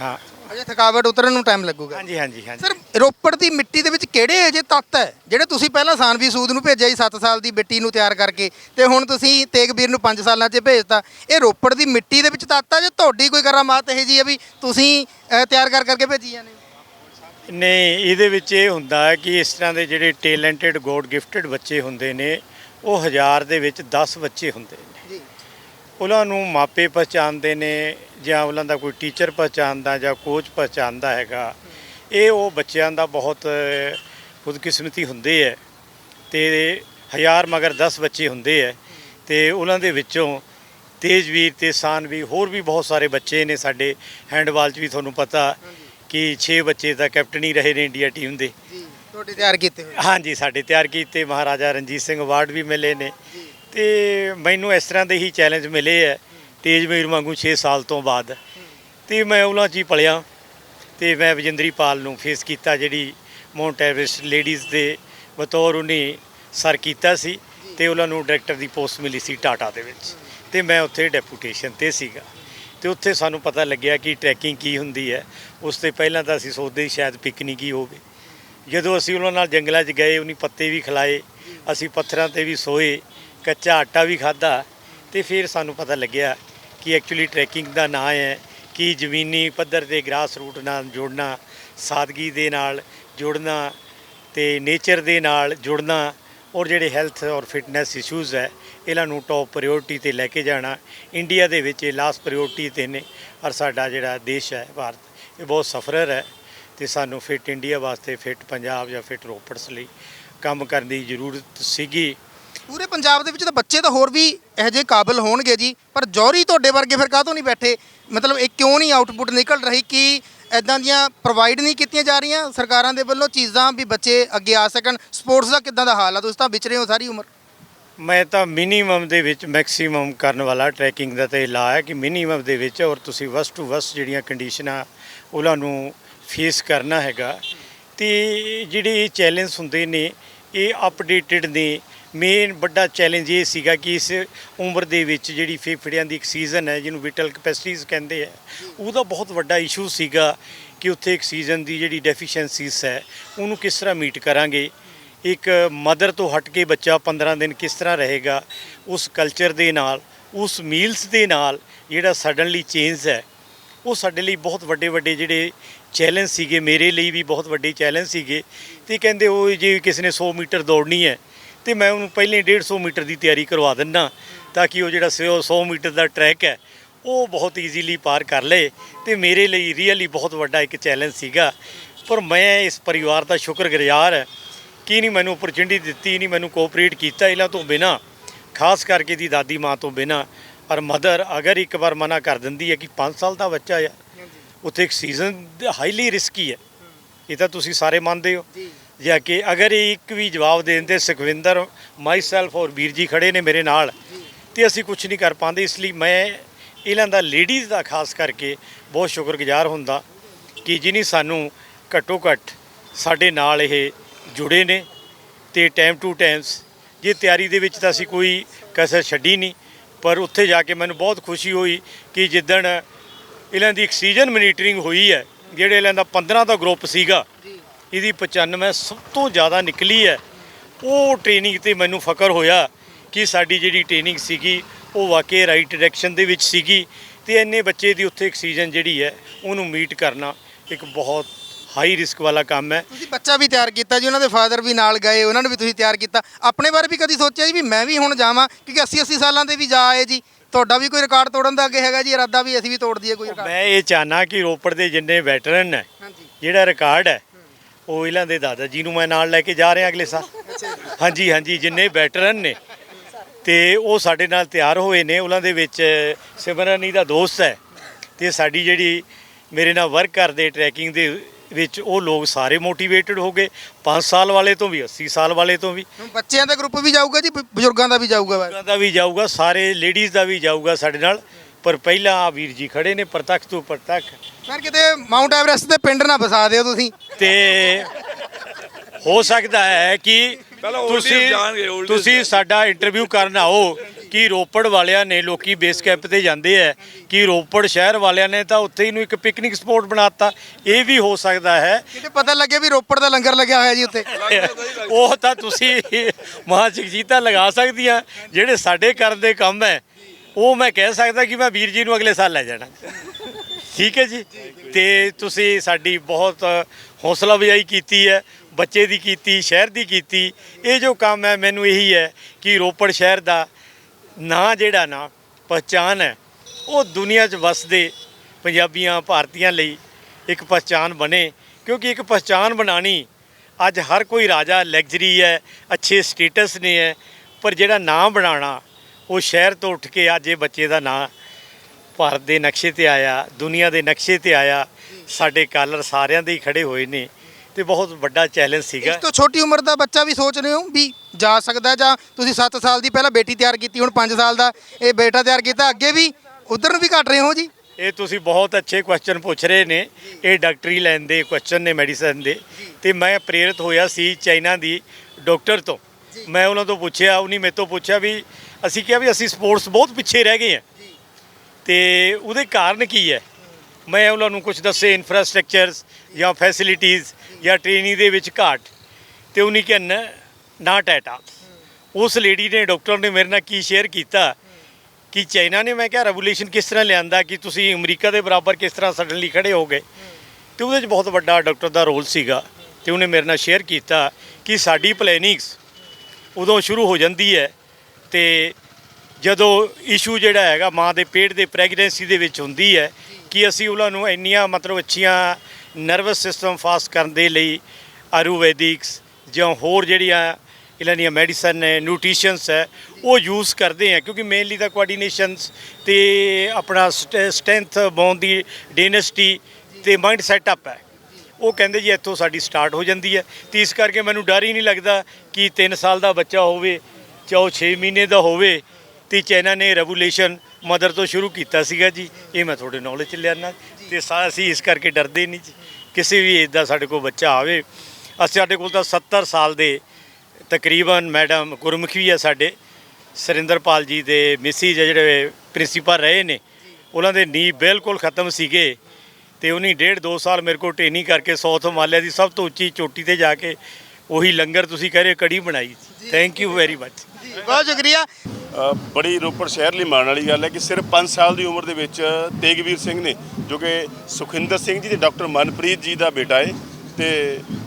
ਹਾਂ। ਅਜੇ ਥਕਾਵਟ ਉਤਰਨ ਨੂੰ ਟਾਈਮ ਲੱਗੂਗਾ। ਹਾਂਜੀ ਹਾਂਜੀ ਹਾਂਜੀ। ਸਰ ਰੋਪੜ ਦੀ ਮਿੱਟੀ ਦੇ ਵਿੱਚ ਕਿਹੜੇ ਅਜੇ ਤੱਤ ਹੈ ਜਿਹੜੇ ਤੁਸੀਂ ਪਹਿਲਾਂ ਸਾਨਵੀ ਸੂਦ ਨੂੰ ਭੇਜਿਆ ਸੀ 7 ਸਾਲ ਦੀ ਮਿੱਟੀ ਨੂੰ ਤਿਆਰ ਕਰਕੇ ਤੇ ਹੁਣ ਤੁਸੀਂ ਤੇਗਵੀਰ ਨੂੰ 5 ਸਾਲਾਂ 'ਚ ਭੇਜਤਾ। ਇਹ ਰੋਪੜ ਦੀ ਮਿੱਟੀ ਦੇ ਵਿੱਚ ਤੱਤ ਹੈ ਜੇ ਤੁਹਾਡੀ ਕੋਈ ਕਰਾਮਾਤ ਇਹ ਜੀ ਹੈ ਵੀ ਤੁਸੀਂ ਤਿਆਰ ਕਰ ਕਰਕੇ ਭੇਜੀ ਜਾਂਦੇ ਹੋ? ਨਹੀਂ ਇਹਦੇ ਵਿੱਚ ਇਹ ਹੁੰਦਾ ਹੈ ਕਿ ਇਸ ਤਰ੍ਹਾਂ ਦੇ ਜਿਹੜੇ ਟੈਲੈਂਟਡ ਗੋਡ ਗਿਫਟਡ ਬੱਚੇ ਹੁੰਦੇ ਨੇ ਉਹ ਹਜ਼ਾਰ ਦੇ ਵਿੱਚ 10 ਬੱਚੇ ਹੁੰਦੇ ਨੇ। ਜੀ। ਉਹਨਾਂ ਨੂੰ ਮਾਪੇ ਪਛਾਣਦੇ ਨੇ ਜਾਂ ਉਹਨਾਂ ਦਾ ਕੋਈ ਟੀਚਰ ਪਛਾਣਦਾ ਜਾਂ ਕੋਚ ਪਛਾਣਦਾ ਹੈਗਾ ਇਹ ਉਹ ਬੱਚਿਆਂ ਦਾ ਬਹੁਤ ਖੁਦਕਿਸਮਤੀ ਹੁੰਦੇ ਹੈ ਤੇ ਹਜ਼ਾਰ ਮਗਰ 10 ਬੱਚੇ ਹੁੰਦੇ ਹੈ ਤੇ ਉਹਨਾਂ ਦੇ ਵਿੱਚੋਂ ਤੇਜਵੀਰ ਤੇ ਸਾਨਵੀ ਹੋਰ ਵੀ ਬਹੁਤ ਸਾਰੇ ਬੱਚੇ ਨੇ ਸਾਡੇ ਹੈਂਡਬਾਲ 'ਚ ਵੀ ਤੁਹਾਨੂੰ ਪਤਾ ਕਿ 6 ਬੱਚੇ ਤਾਂ ਕੈਪਟਨ ਹੀ ਰਹੇ ਨੇ ਇੰਡੀਆ ਟੀਮ ਦੇ। ਤੁਹਾਡੇ ਤਿਆਰ ਕੀਤੇ ਹੋਏ। ਹਾਂਜੀ ਸਾਡੇ ਤਿਆਰ ਕੀਤੇ ਮਹਾਰਾਜਾ ਰਣਜੀਤ ਸਿੰਘ ਅਵਾਰਡ ਵੀ ਮਿਲੇ ਨੇ ਤੇ ਮੈਨੂੰ ਇਸ ਤਰ੍ਹਾਂ ਦੇ ਹੀ ਚੈਲੰਜ ਮਿਲੇ ਹੈ ਤੇਜਵੀਰ ਵਾਂਗੂ 6 ਸਾਲ ਤੋਂ ਬਾਅਦ। ਤੇ ਮੈਂ ਉਹਨਾਂ 'ਚ ਹੀ ਪਲਿਆ ਤੇ ਮੈਂ ਵਿਜੇਂਦਰੀ ਪਾਲ ਨੂੰ ਫੇਸ ਕੀਤਾ ਜਿਹੜੀ ਮਾਉਂਟ ਐਵਰੈਸਟ ਲੇਡੀਜ਼ ਦੇ ਬਤੌਰ ਉਹਨੇ ਸਰ ਕੀਤਾ ਸੀ ਤੇ ਉਹਨਾਂ ਨੂੰ ਡਾਇਰੈਕਟਰ ਦੀ ਪੋਸਟ ਮਿਲੀ ਸੀ ਟਾਟਾ ਦੇ ਵਿੱਚ। ਤੇ ਮੈਂ ਉੱਥੇ ਡੈਪੂਟੇਸ਼ਨ ਤੇ ਸੀਗਾ। ਤੇ ਉੱਥੇ ਸਾਨੂੰ ਪਤਾ ਲੱਗਿਆ ਕਿ ਟਰੈਕਿੰਗ ਕੀ ਹੁੰਦੀ ਹੈ। ਉਸ 'ਤੇ ਪਹਿਲਾਂ ਤਾਂ ਅਸੀਂ ਸੋਚਦੇ ਸ਼ਾਇਦ ਪਿਕਨਿਕ ਹੀ ਹੋਵੇ। ਜਦੋਂ ਅਸੀਂ ਉਹਨਾਂ ਨਾਲ ਜੰਗਲਾਂ 'ਚ ਗਏ, ਉਹਨੇ ਪੱਤੇ ਵੀ ਖਿਲਾਏ, ਅਸੀਂ ਪੱਥਰਾਂ ਤੇ ਵੀ ਸੋਏ, ਕੱਚਾ ਆਟਾ ਵੀ ਖਾਦਾ ਤੇ ਫਿਰ ਸਾਨੂੰ ਪਤਾ ਲੱਗਿਆ ਕਿ ਐਕਚੁਅਲੀ ਟਰੈਕਿੰਗ ਦਾ ਨਾਂ ਹੈ, ਕਿ ਜ਼ਮੀਨੀ ਪੱਧਰ ਤੇ ਗ੍ਰਾਸ ਰੂਟ ਨਾਲ ਜੁੜਨਾ, ਸਾਦਗੀ ਦੇ ਨਾਲ ਜੁੜਨਾ ਤੇ ਨੇਚਰ ਦੇ ਨਾਲ ਜੁੜਨਾ ਔਰ ਜਿਹੜੇ ਹੈਲਥ ਔਰ ਫਿਟਨੈਸ ਇਸ਼ੂਜ਼ ਹੈ, ਇਹਨਾਂ ਨੂੰ ਟੌਪ ਪ੍ਰਾਇੋਰਟੀ ਤੇ ਲੈ ਕੇ ਜਾਣਾ। ਇੰਡੀਆ ਦੇ ਵਿੱਚ ਇਹ ਲਾਸਟ ਪ੍ਰਾਇੋਰਟੀ ਤੇ ਨੇ ਔਰ ਸਾਡਾ ਜਿਹੜਾ ਦੇਸ਼ ਹੈ, ਭਾਰਤ, ਇਹ ਬਹੁਤ ਸਫਰਰ ਹੈ ਤੇ ਸਾਨੂੰ ਫਿਟ ਇੰਡੀਆ ਵਾਸਤੇ ਫਿਟ ਪੰਜਾਬ ਜਾਂ ਫਿਟ ਰੋਪੜਸ ਲਈ ਕੰਮ ਕਰਨ ਦੀ ਜ਼ਰੂਰਤ ਸੀਗੀ। ਪੂਰੇ ਪੰਜਾਬ ਦੇ ਵਿੱਚ ਤਾਂ ਬੱਚੇ ਤਾਂ ਹੋਰ ਵੀ ਇਹੋ ਜਿਹੇ ਕਾਬਿਲ ਹੋਣਗੇ ਜੀ, ਪਰ ਜੌਹਰੀ ਤੁਹਾਡੇ ਵਰਗੇ ਫਿਰ ਕਾਹਤੋਂ ਨਹੀਂ ਬੈਠੇ? ਮਤਲਬ ਇਹ ਕਿਉਂ ਨਹੀਂ ਆਊਟਪੁੱਟ ਨਿਕਲ ਰਹੀ ਕਿ ਐਦਾਂ ਦੀਆਂ ਪ੍ਰੋਵਾਈਡ ਨਹੀਂ ਕੀਤੀਆਂ ਜਾ ਰਹੀਆਂ? ਸਰਕਾਰਾਂ ਦੇ ਵੱਲੋਂ ਚੀਜ਼ਾਂ ਵੀ ਬੱਚੇ ਅੱਗੇ ਆ ਸਕਣ। ਸਪੋਰਟਸ ਦਾ ਕਿੱਦਾਂ ਦਾ ਹਾਲ ਆ? ਤੁਸੀਂ ਤਾਂ ਵਿਚ ਰਹੇ ਹੋ ਸਾਰੀ ਉਮਰ। ਮੈਂ ਤਾਂ ਮਿਨੀਮਮ ਦੇ ਵਿੱਚ ਮੈਕਸਿਮਮ ਕਰਨ ਵਾਲਾ ਟਰੈਕਿੰਗ ਦਾ ਤੇ ਲਾ ਹੈ ਕਿ ਮਿਨੀਮਮ ਦੇ ਵਿੱਚ ਔਰ ਤੁਸੀਂ ਵਸ ਟੂ ਵਸਟ ਜਿਹੜੀਆਂ ਕੰਡੀਸ਼ਨਾਂ ਉਹਨਾਂ ਨੂੰ ਫੇਸ ਕਰਨਾ ਹੈਗਾ। ਤੇ ਜਿਹੜੇ ਇਹ ਚੈਲੰਜ ਹੁੰਦੇ ਨੇ, ਇਹ ਅਪਡੇਟਡ ਨੇ। ਮੇਨ ਵੱਡਾ ਚੈਲੰਜ ਇਹ ਸੀਗਾ ਕਿ ਇਸ ਉਮਰ ਦੇ ਵਿੱਚ ਜਿਹੜੀ ਫੇਫੜਿਆਂ ਦੀ ਇੱਕ ਸੀਜ਼ਨ ਹੈ, ਜਿਹਨੂੰ ਵਿਟਲ ਕਪੈਸਿਟੀਜ਼ ਕਹਿੰਦੇ ਆ ਉਹਦਾ ਬਹੁਤ ਵੱਡਾ ਇਸ਼ੂ ਸੀਗਾ ਕਿ ਉੱਥੇ ਆਕਸੀਜਨ ਦੀ ਜਿਹੜੀ ਡੈਫੀਸ਼ੀਐਂਸੀਸ ਹੈ, ਉਹਨੂੰ ਕਿਸ ਤਰ੍ਹਾਂ ਮੀਟ ਕਰਾਂਗੇ? ਇੱਕ ਮਦਰ ਤੋਂ ਹਟ ਕੇ ਬੱਚਾ 15 ਦਿਨ ਕਿਸ ਤਰ੍ਹਾਂ ਰਹੇਗਾ? ਉਸ ਕਲਚਰ ਦੇ ਨਾਲ, ਉਸ ਮੀਲਸ ਦੇ ਨਾਲ ਜਿਹੜਾ ਸਡਨਲੀ ਚੇਂਜ ਹੈ, ਉਹ ਸਾਡੇ ਲਈ ਬਹੁਤ ਵੱਡੇ ਵੱਡੇ ਜਿਹੜੇ ਚੈਲੰਜ ਸੀਗੇ, ਮੇਰੇ ਲਈ ਵੀ ਬਹੁਤ ਵੱਡੇ ਚੈਲੰਜ ਸੀਗੇ। ਤੇ ਕਹਿੰਦੇ ਉਹ ਜੇ ਕਿਸੇ ਨੇ 100 ਮੀਟਰ ਦੌੜਨੀ ਹੈ ਤੇ ਮੈਂ ਉਹਨੂੰ ਪਹਿਲੇ 150 ਮੀਟਰ ਦੀ ਤਿਆਰੀ ਕਰਵਾ ਦਿੰਦਾ ਤਾਂ ਕਿ ਉਹ ਜਿਹੜਾ 100 ਮੀਟਰ ਦਾ ਟਰੈਕ ਹੈ ਉਹ ਬਹੁਤ ਈਜ਼ੀਲੀ ਪਾਰ ਕਰ ਲਏ ਤੇ ਮੇਰੇ ਲਈ ਰੀਅਲੀ ਬਹੁਤ ਵੱਡਾ ਇੱਕ ਚੈਲੰਜ ਸੀਗਾ। ਪਰ ਮੈਂ ਇਸ ਪਰਿਵਾਰ ਦਾ ਸ਼ੁਕਰਗੁਜ਼ਾਰ ਹੈ ਕਿ ਨਹੀਂ ਮੈਨੂੰ ਓਪਰਚੁਨਿਟੀ ਦਿੱਤੀ ਨਹੀਂ ਮੈਨੂੰ ਕੋਆਪਰੇਟ ਕੀਤਾ ਇਹਨਾਂ ਤੋਂ ਬਿਨਾ ਖਾਸ ਕਰਕੇ ਦੀ ਦਾਦੀ ਮਾਂ ਤੋਂ ਬਿਨਾ। ਔਰ ਮਦਰ ਅਗਰ ਇੱਕ ਵਾਰ ਮਨਾ ਕਰ ਦਿੰਦੀ ਹੈ ਕਿ 5 ਸਾਲ ਦਾ ਬੱਚਾ ਆ ਉੱਥੇ ਇੱਕ ਸੀਜ਼ਨ ਹਾਈਲੀ ਰਿਸਕੀ ਹੈ। ਇਹ ਤਾਂ ਤੁਸੀਂ ਸਾਰੇ ਮੰਨਦੇ ਹੋ। ਜਾਂ ਕਿ ਅਗਰ ਇਹ ਇੱਕ ਵੀ ਜਵਾਬ ਦੇ ਦਿੰਦੇ ਸੁਖਵਿੰਦਰ ਮਾਈ ਸੈਲਫ ਔਰ ਵੀਰ ਜੀ ਖੜੇ ਨੇ ਮੇਰੇ ਨਾਲ, ਤੇ ਅਸੀਂ ਕੁਝ ਨਹੀਂ ਕਰ ਪਾਉਂਦੇ, ਇਸ ਲਈ ਮੈਂ ਇਹਨਾਂ ਦਾ ਲੇਡੀਜ਼ ਦਾ ਖਾਸ ਕਰਕੇ ਬਹੁਤ ਸ਼ੁਕਰਗੁਜ਼ਾਰ ਹੁੰਦਾ ਕਿ ਜਿਨੀ ਸਾਨੂੰ ਘੱਟੋ ਘੱਟ ਸਾਡੇ ਨਾਲ ਇਹ ਜੁੜੇ ਨੇ ਤੇ ਟਾਈਮ ਟੂ ਟਾਈਮਸ ਜੇ ਤਿਆਰੀ ਦੇ ਵਿੱਚ ਤਾਂ ਅਸੀਂ ਕੋਈ ਕਸਰ ਛੱਡੀ ਨਹੀਂ, ਪਰ ਉੱਥੇ ਜਾ ਕੇ ਮੈਨੂੰ ਬਹੁਤ ਖੁਸ਼ੀ ਹੋਈ ਕਿ ਜਿੱਦਣ ਇਹਨਾਂ ਦੀ ਆਕਸੀਜਨ ਮਨੀਟਰਿੰਗ ਹੋਈ ਹੈ, ਜਿਹੜੇ ਇਹਨਾਂ ਦਾ 15 ਦਾ ਗਰੁੱਪ ਸੀਗਾ ਇਹਦੀ 95 ਸਭ ਤੋਂ ਜ਼ਿਆਦਾ ਨਿਕਲੀ ਹੈ। ਉਹ ਟ੍ਰੇਨਿੰਗ ਤੇ ਮੈਨੂੰ ਫਖਰ ਹੋਇਆ ਕਿ ਸਾਡੀ ਜਿਹੜੀ ਟ੍ਰੇਨਿੰਗ ਸੀਗੀ ਉਹ ਵਾਕਈ ਰਾਈਟ ਡਾਇਰੈਕਸ਼ਨ ਦੇ ਵਿੱਚ ਸੀਗੀ ਤੇ ਇੰਨੇ ਬੱਚੇ ਦੀ ਉੱਥੇ ਆਕਸੀਜਨ ਜਿਹੜੀ ਹੈ ਉਹਨੂੰ ਮੀਟ ਕਰਨਾ ਇੱਕ ਬਹੁਤ ਹਾਈ ਰਿਸਕ ਵਾਲਾ ਕੰਮ ਹੈ। ਤੁਸੀਂ ਬੱਚਾ ਵੀ ਤਿਆਰ ਕੀਤਾ ਜੀ ਉਹਨਾਂ ਦੇ ਫਾਦਰ ਵੀ ਨਾਲ ਗਏ ਉਹਨਾਂ ਨੂੰ ਵੀ ਤੁਸੀਂ ਤਿਆਰ ਕੀਤਾ। ਆਪਣੇ ਬਾਰੇ ਵੀ ਕਦੀ ਸੋਚਿਆ ਜੀ ਵੀ ਮੈਂ ਵੀ ਹੁਣ ਜਾਵਾਂ ਕਿਉਂਕਿ 80 80 ਸਾਲਾਂ ਦੇ ਵੀ ਜਾ ਆਏ ਜੀ। ਤੁਹਾਡਾ ਵੀ ਕੋਈ ਰਿਕਾਰਡ ਤੋੜਨ ਦਾ ਅੱਗੇ ਹੈਗਾ ਜੀ ਇਰਾਦਾ ਵੀ ਅਸੀਂ ਵੀ ਤੋੜ ਦਈਏ ਕੋਈ ਰਿਕਾਰਡ ਮੈਂ ਇਹ ਚਾਹਨਾ ਕਿ ਰੋਪੜ ਦੇ ਜਿੰਨੇ ਵੈਟਰਨ ਹੈ ਹਾਂਜੀ। ਜਿਹੜਾ ਰਿਕਾਰਡ ਹੈ ਉਹ ਇਹਨਾਂ ਦੇ ਦਾਦਾ ਜੀ ਨੂੰ ਮੈਂ ਨਾਲ ਲੈ ਕੇ ਜਾ ਰਿਹਾ ਅਗਲੇ ਸਾਲ। ਹਾਂਜੀ ਹਾਂਜੀ ਜਿੰਨੇ ਵੈਟਰਨ ਨੇ। ਤੇ ਉਹ ਸਾਡੇ ਨਾਲ ਤਿਆਰ ਹੋਏ ਨੇ ਉਹਨਾਂ ਦੇ ਵਿੱਚ ਸਿਮਰਨੀ ਦਾ ਦੋਸਤ ਹੈ। ਤੇ ਸਾਡੀ ਜਿਹੜੀ ਮੇਰੇ ਨਾਲ ਵਰਕ ਕਰਦੇ ਟਰੈਕਿੰਗ ਦੇ ਵਿੱਚ ਉਹ ਲੋਕ ਸਾਰੇ ਮੋਟੀਵੇਟਡ ਹੋ ਗਏ। 5 ਸਾਲ ਵਾਲੇ ਤੋਂ ਵੀ 80 ਸਾਲ ਵਾਲੇ ਤੋਂ ਵੀ। ਬੱਚਿਆਂ ਦਾ ਗਰੁੱਪ ਵੀ ਜਾਊਗਾ ਜੀ ਬਜ਼ੁਰਗਾਂ ਦਾ ਵੀ ਜਾਊਗਾ। ਉਹਨਾਂ ਦਾ ਵੀ ਜਾਊਗਾ ਸਾਰੇ ਲੇਡੀਜ਼ ਦਾ ਵੀ ਜਾਊਗਾ ਸਾਡੇ ਨਾਲ। ਪਰ ਪਹਿਲਾਂ ਆਹ ਵੀਰ ਜੀ ਖੜੇ ਨੇ ਪ੍ਰਤੱਖ ਤੋਂ ਪ੍ਰਤੱਖ। ਸਰ ਕਿਤੇ ਮਾਊਂਟ ਐਵਰੈਸਟ ਤੇ ਪਿੰਡ ਨਾ ਫਸਾ ਦਿਓ ਤੁਸੀਂ। ਤੇ ਹੋ ਸਕਦਾ ਹੈ ਕਿ ਤੁਸੀਂ ਤੁਸੀਂ ਸਾਡਾ ਇੰਟਰਵਿਊ ਕਰਨ ਆਓ ਕਿ ਰੋਪੜ ਵਾਲਿਆਂ ਨੇ ਲੋਕੀ ਬੇਸ ਕੈਂਪ ਤੇ ਜਾਂਦੇ ਐ ਕਿ ਰੋਪੜ ਸ਼ਹਿਰ ਵਾਲਿਆਂ ਨੇ ਤਾਂ ਉੱਥੇ ਇਹਨੂੰ ਇੱਕ ਪਿਕਨਿਕ ਸਪੌਟ ਬਣਾਤਾ। ਇਹ ਵੀ ਹੋ ਸਕਦਾ ਹੈ। ਕਿਤੇ ਪਤਾ ਲੱਗੇ ਵੀ ਰੋਪੜ ਦਾ ਲੰਗਰ ਲੱਗਿਆ ਹੋਇਆ ਜੀ ਉੱਤੇ ਉਹ ਤਾਂ ਤੁਸੀਂ ਮਹਾਂ ਜਗਜੀਤਾ ਲਗਾ ਸਕਦੀਆਂ ਜਿਹੜੇ ਸਾਡੇ ਕਰਨ ਦੇ ਕੰਮ ਹੈ ਉਹ ਮੈਂ ਕਹਿ ਸਕਦਾ ਕਿ ਮੈਂ ਵੀਰ ਜੀ ਨੂੰ ਅਗਲੇ ਸਾਲ ਲੈ ਜਾਣਾ। ਠੀਕ ਹੈ ਜੀ। ਤੇ ਤੁਸੀਂ ਸਾਡੀ ਬਹੁਤ ਹੌਸਲਾ ਅਫਜ਼ਾਈ ਕੀਤੀ ਹੈ, ਬੱਚੇ ਦੀ ਕੀਤੀ, ਸ਼ਹਿਰ ਦੀ ਕੀਤੀ। ਇਹ ਜੋ ਕੰਮ ਹੈ, ਮੈਨੂੰ ਇਹੀ ਹੈ ਕਿ ਰੋਪੜ ਸ਼ਹਿਰ ਦਾ ਨਾਂ ਜਿਹੜਾ ਨਾ, ਪਛਾਣ ਹੈ। ਉਹ ਦੁਨੀਆ 'ਚ ਵਸਦੇ ਪੰਜਾਬੀਆਂ, ਭਾਰਤੀਆਂ ਲਈ ਇੱਕ ਪਛਾਣ ਬਣੇ। ਕਿਉਂਕਿ ਇੱਕ ਪਛਾਣ ਬਣਾਣੀ ਅੱਜ ਹਰ ਕੋਈ ਰਾਜਾ ਲੈਗਜ਼ਰੀ ਹੈ, ਅੱਛੇ ਸਟੇਟਸ ਨੇ ਹੈ, ਪਰ ਜਿਹੜਾ ਨਾਂ ਬਣਾਉਣਾ, ਉਹ ਸ਼ਹਿਰ ਤੋਂ ਉੱਠ ਕੇ ਅੱਜ ਇਹ ਬੱਚੇ ਦਾ ਨਾਂ ਭਾਰਤ ਦੇ ਨਕਸ਼ੇ ਤੇ ਆਇਆ ਦੁਨੀਆ ਦੇ ਨਕਸ਼ੇ ਤੇ ਆਇਆ ਸਾਡੇ ਕਾਲਰ ਸਾਰਿਆਂ ਦੇ ਹੀ ਖੜੇ ਹੋਏ ਨੇ ਤੇ ਬਹੁਤ ਵੱਡਾ ਚੈਲੰਜ ਸੀਗਾ। ਇਸ ਤੋਂ ਛੋਟੀ ਉਮਰ ਦਾ ਬੱਚਾ ਵੀ ਸੋਚ ਰਹੇ ਹੋ ਵੀ ਜਾ ਸਕਦਾ ਜਾਂ ਤੁਸੀਂ 7 ਸਾਲ ਦੀ ਪਹਿਲਾਂ ਬੇਟੀ ਤਿਆਰ ਕੀਤੀ ਹੁਣ 5 ਸਾਲ ਦਾ ਇਹ ਬੇਟਾ ਤਿਆਰ ਕੀਤਾ ਅੱਗੇ ਵੀ ਉਧਰ ਨੂੰ ਵੀ ਘਟ ਰਹੇ ਹੋ ਜੀ? ਇਹ ਤੁਸੀਂ ਬਹੁਤ ਅੱਛੇ ਕੁਐਸਚਨ ਪੁੱਛ ਰਹੇ ਨੇ। ਇਹ ਡਾਕਟਰੀ ਲਾਈਨ ਦੇ ਕੁਐਸਚਨ ਨੇ ਮੈਡੀਸਨ ਦੇ। ਤੇ ਮੈਂ ਪ੍ਰੇਰਿਤ ਹੋਇਆ ਸੀ ਚਾਈਨਾ ਦੀ ਡਾਕਟਰ ਤੋਂ। ਮੈਂ ਉਹਨਾਂ ਤੋਂ ਪੁੱਛਿਆ ਉਹਨੇ ਮੇਰੇ ਤੋਂ ਪੁੱਛਿਆ ਵੀ ਅਸੀਂ ਕਿਹਾ ਵੀ ਅਸੀਂ ਸਪੋਰਟਸ ਬਹੁਤ ਪਿੱਛੇ ਰਹਿ ਗਏ ਹਾਂ। ਤੇ ਉਹਦੇ ਕਾਰਨ ਕੀ ਹੈ? ਮੈਂ ਉਹਨਾਂ ਨੂੰ ਕੁਝ ਦੱਸੇ ਇਨਫਰਾਸਟ੍ਰਕਚਰਸ ਜਾਂ ਫੈਸਿਲਿਟੀਆਂ ਜਾਂ ਟ੍ਰੇਨਿੰਗ ਦੇ ਵਿੱਚ ਘਾਟ ਤੇ ਉਹਨੇ ਕਿਹਾ, ਨ- ਨਾ ਟੈਟਾ। ਉਸ ਲੇਡੀ ਨੇ ਡਾਕਟਰ ਨੇ ਮੇਰੇ ਨਾਲ ਕੀ ਸ਼ੇਅਰ ਕੀਤਾ ਕਿ ਚਾਈਨਾ ਨੇ, ਮੈਂ ਕਿਹਾ ਰੈਵੋਲੂਸ਼ਨ ਕਿਸ ਤਰ੍ਹਾਂ ਲਿਆਂਦਾ ਕਿ ਤੁਸੀਂ ਅਮਰੀਕਾ ਦੇ ਬਰਾਬਰ ਕਿਸ ਤਰ੍ਹਾਂ ਸਡਨਲੀ ਖੜੇ ਹੋ ਗਏ? ਤੇ ਉਹਦੇ 'ਚ ਬਹੁਤ ਵੱਡਾ ਡਾਕਟਰ ਦਾ ਰੋਲ ਸੀਗਾ ਤੇ ਉਹਨੇ ਮੇਰੇ ਨਾਲ ਸ਼ੇਅਰ ਕੀਤਾ ਕਿ ਸਾਡੀ ਪਲੈਨਿੰਗਸ ਉਦੋਂ ਸ਼ੁਰੂ ਹੋ ਜਾਂਦੀ ਹੈ ਤੇ ਜਦੋਂ ਇਸ਼ੂ ਜਿਹੜਾ ਹੈਗਾ ਮਾਂ ਦੇ ਪੇਟ ਦੇ ਪ੍ਰੈਗਨੈਂਸੀ ਦੇ ਵਿੱਚ ਹੁੰਦੀ ਹੈ, ਕਿ ਅਸੀਂ ਉਹਨਾਂ ਨੂੰ ਇੰਨੀਆਂ ਮਤਲਬ ਅੱਛੀਆਂ ਨਰਵਸ ਸਿਸਟਮ ਫਾਸਟ ਕਰਨ ਦੇ ਲਈ ਆਯੁਰਵੈਦਿਕਸ ਜਾਂ ਹੋਰ ਜਿਹੜੀਆਂ ਇਹਨਾਂ ਦੀਆਂ ਮੈਡੀਸਨ ਹੈ ਨਿਊਟ੍ਰੀਸ਼ਨਸ ਹੈ, ਉਹ ਯੂਜ਼ ਕਰਦੇ ਆ ਕਿਉਂਕਿ ਮੇਨਲੀ ਤਾਂ ਕੋਆਰਡੀਨੇਸ਼ਨਸ ਤੇ ਆਪਣਾ ਸਟਰੈਂਥ ਬੋਨ ਦੀ ਡੈਨਿਸਟੀ ਤੇ ਮਾਈਂਡ ਸੈਟਅਪ ਹੈ। ਉਹ ਕਹਿੰਦੇ ਜੀ ਇੱਥੋਂ ਸਾਡੀ ਸਟਾਰਟ ਹੋ ਜਾਂਦੀ ਹੈ। ਤੇ ਇਸ ਕਰਕੇ ਮੈਨੂੰ ਡਰ ਹੀ ਨਹੀਂ ਲੱਗਦਾ ਕਿ 3 ਸਾਲ ਦਾ ਬੱਚਾ ਹੋਵੇ, ਚਾਹੇ 6 ਮਹੀਨੇ ਦਾ ਹੋਵੇ ਤੇ ਚਾਈਨਾ ਨੇ ਰੈਵੋਲੂਸ਼ਨ ਮਦਰ ਤੋਂ ਸ਼ੁਰੂ ਕੀਤਾ ਸੀਗਾ ਜੀ। ਇਹ ਮੈਂ ਤੁਹਾਡੇ ਨੌਲੇਜ ਚ ਲਿਆਣਾ ਤੇ ਸਾ ਅਸੀਂ ਇਸ ਕਰਕੇ ਡਰਦੇ ਨਹੀਂ ਜੀ। ਕਿਸੇ ਵੀ ਏਜ ਦਾ ਸਾਡੇ ਕੋਲ ਬੱਚਾ ਆਵੇ। ਅਸੀਂ ਸਾਡੇ ਕੋਲ ਤਾਂ 70 ਸਾਲ ਦੇ ਤਕਰੀਬਨ ਮੈਡਮ ਗੁਰਮੁਖੀ ਹੈ ਸਾਡੇ। ਸਰਿੰਦਰਪਾਲ ਜੀ ਦੇ ਮਿਸਿਜ ਜਿਹੜੇ ਪ੍ਰਿੰਸੀਪਲ ਰਹੇ ਨੇ ਉਹਨਾਂ ਦੇ ਨੀ ਬਿਲਕੁਲ ਖਤਮ ਸੀਗੇ। ਤੇ ਉਹਨੀ ਡੇਢ ਦੋ ਸਾਲ ਮੇਰੇ ਕੋਲ ਟ੍ਰੇਨਿੰਗ ਕਰਕੇ ਸਾਊਥ ਹਿਮਾਲਿਆ ਦੀ ਸਭ ਤੋਂ ਉੱਚੀ ਚੋਟੀ ਤੇ ਜਾ ਕੇ ਉਹੀ ਲੰਗਰ ਤੁਸੀਂ ਕਹਿ ਰਹੇ ਕੜੀ ਬਣਾਈ। ਥੈਂਕ ਯੂ ਵੈਰੀ ਮਚ ਬਹੁਤ ਸ਼ੁਕਰੀਆ। ਬੜੀ ਰੋਪੜ ਸ਼ਹਿਰ ਲਈ ਮਾਣ ਵਾਲੀ ਗੱਲ ਹੈ ਕਿ ਸਿਰਫ 5 ਸਾਲ ਦੀ ਉਮਰ ਦੇ ਵਿੱਚ ਤੇਗਵੀਰ ਸਿੰਘ ਨੇ, ਜੋ ਕਿ ਸੁਖਿੰਦਰ ਸਿੰਘ ਜੀ ਤੇ ਡਾਕਟਰ ਮਨਪ੍ਰੀਤ ਜੀ ਦਾ ਬੇਟਾ ਹੈ ਤੇ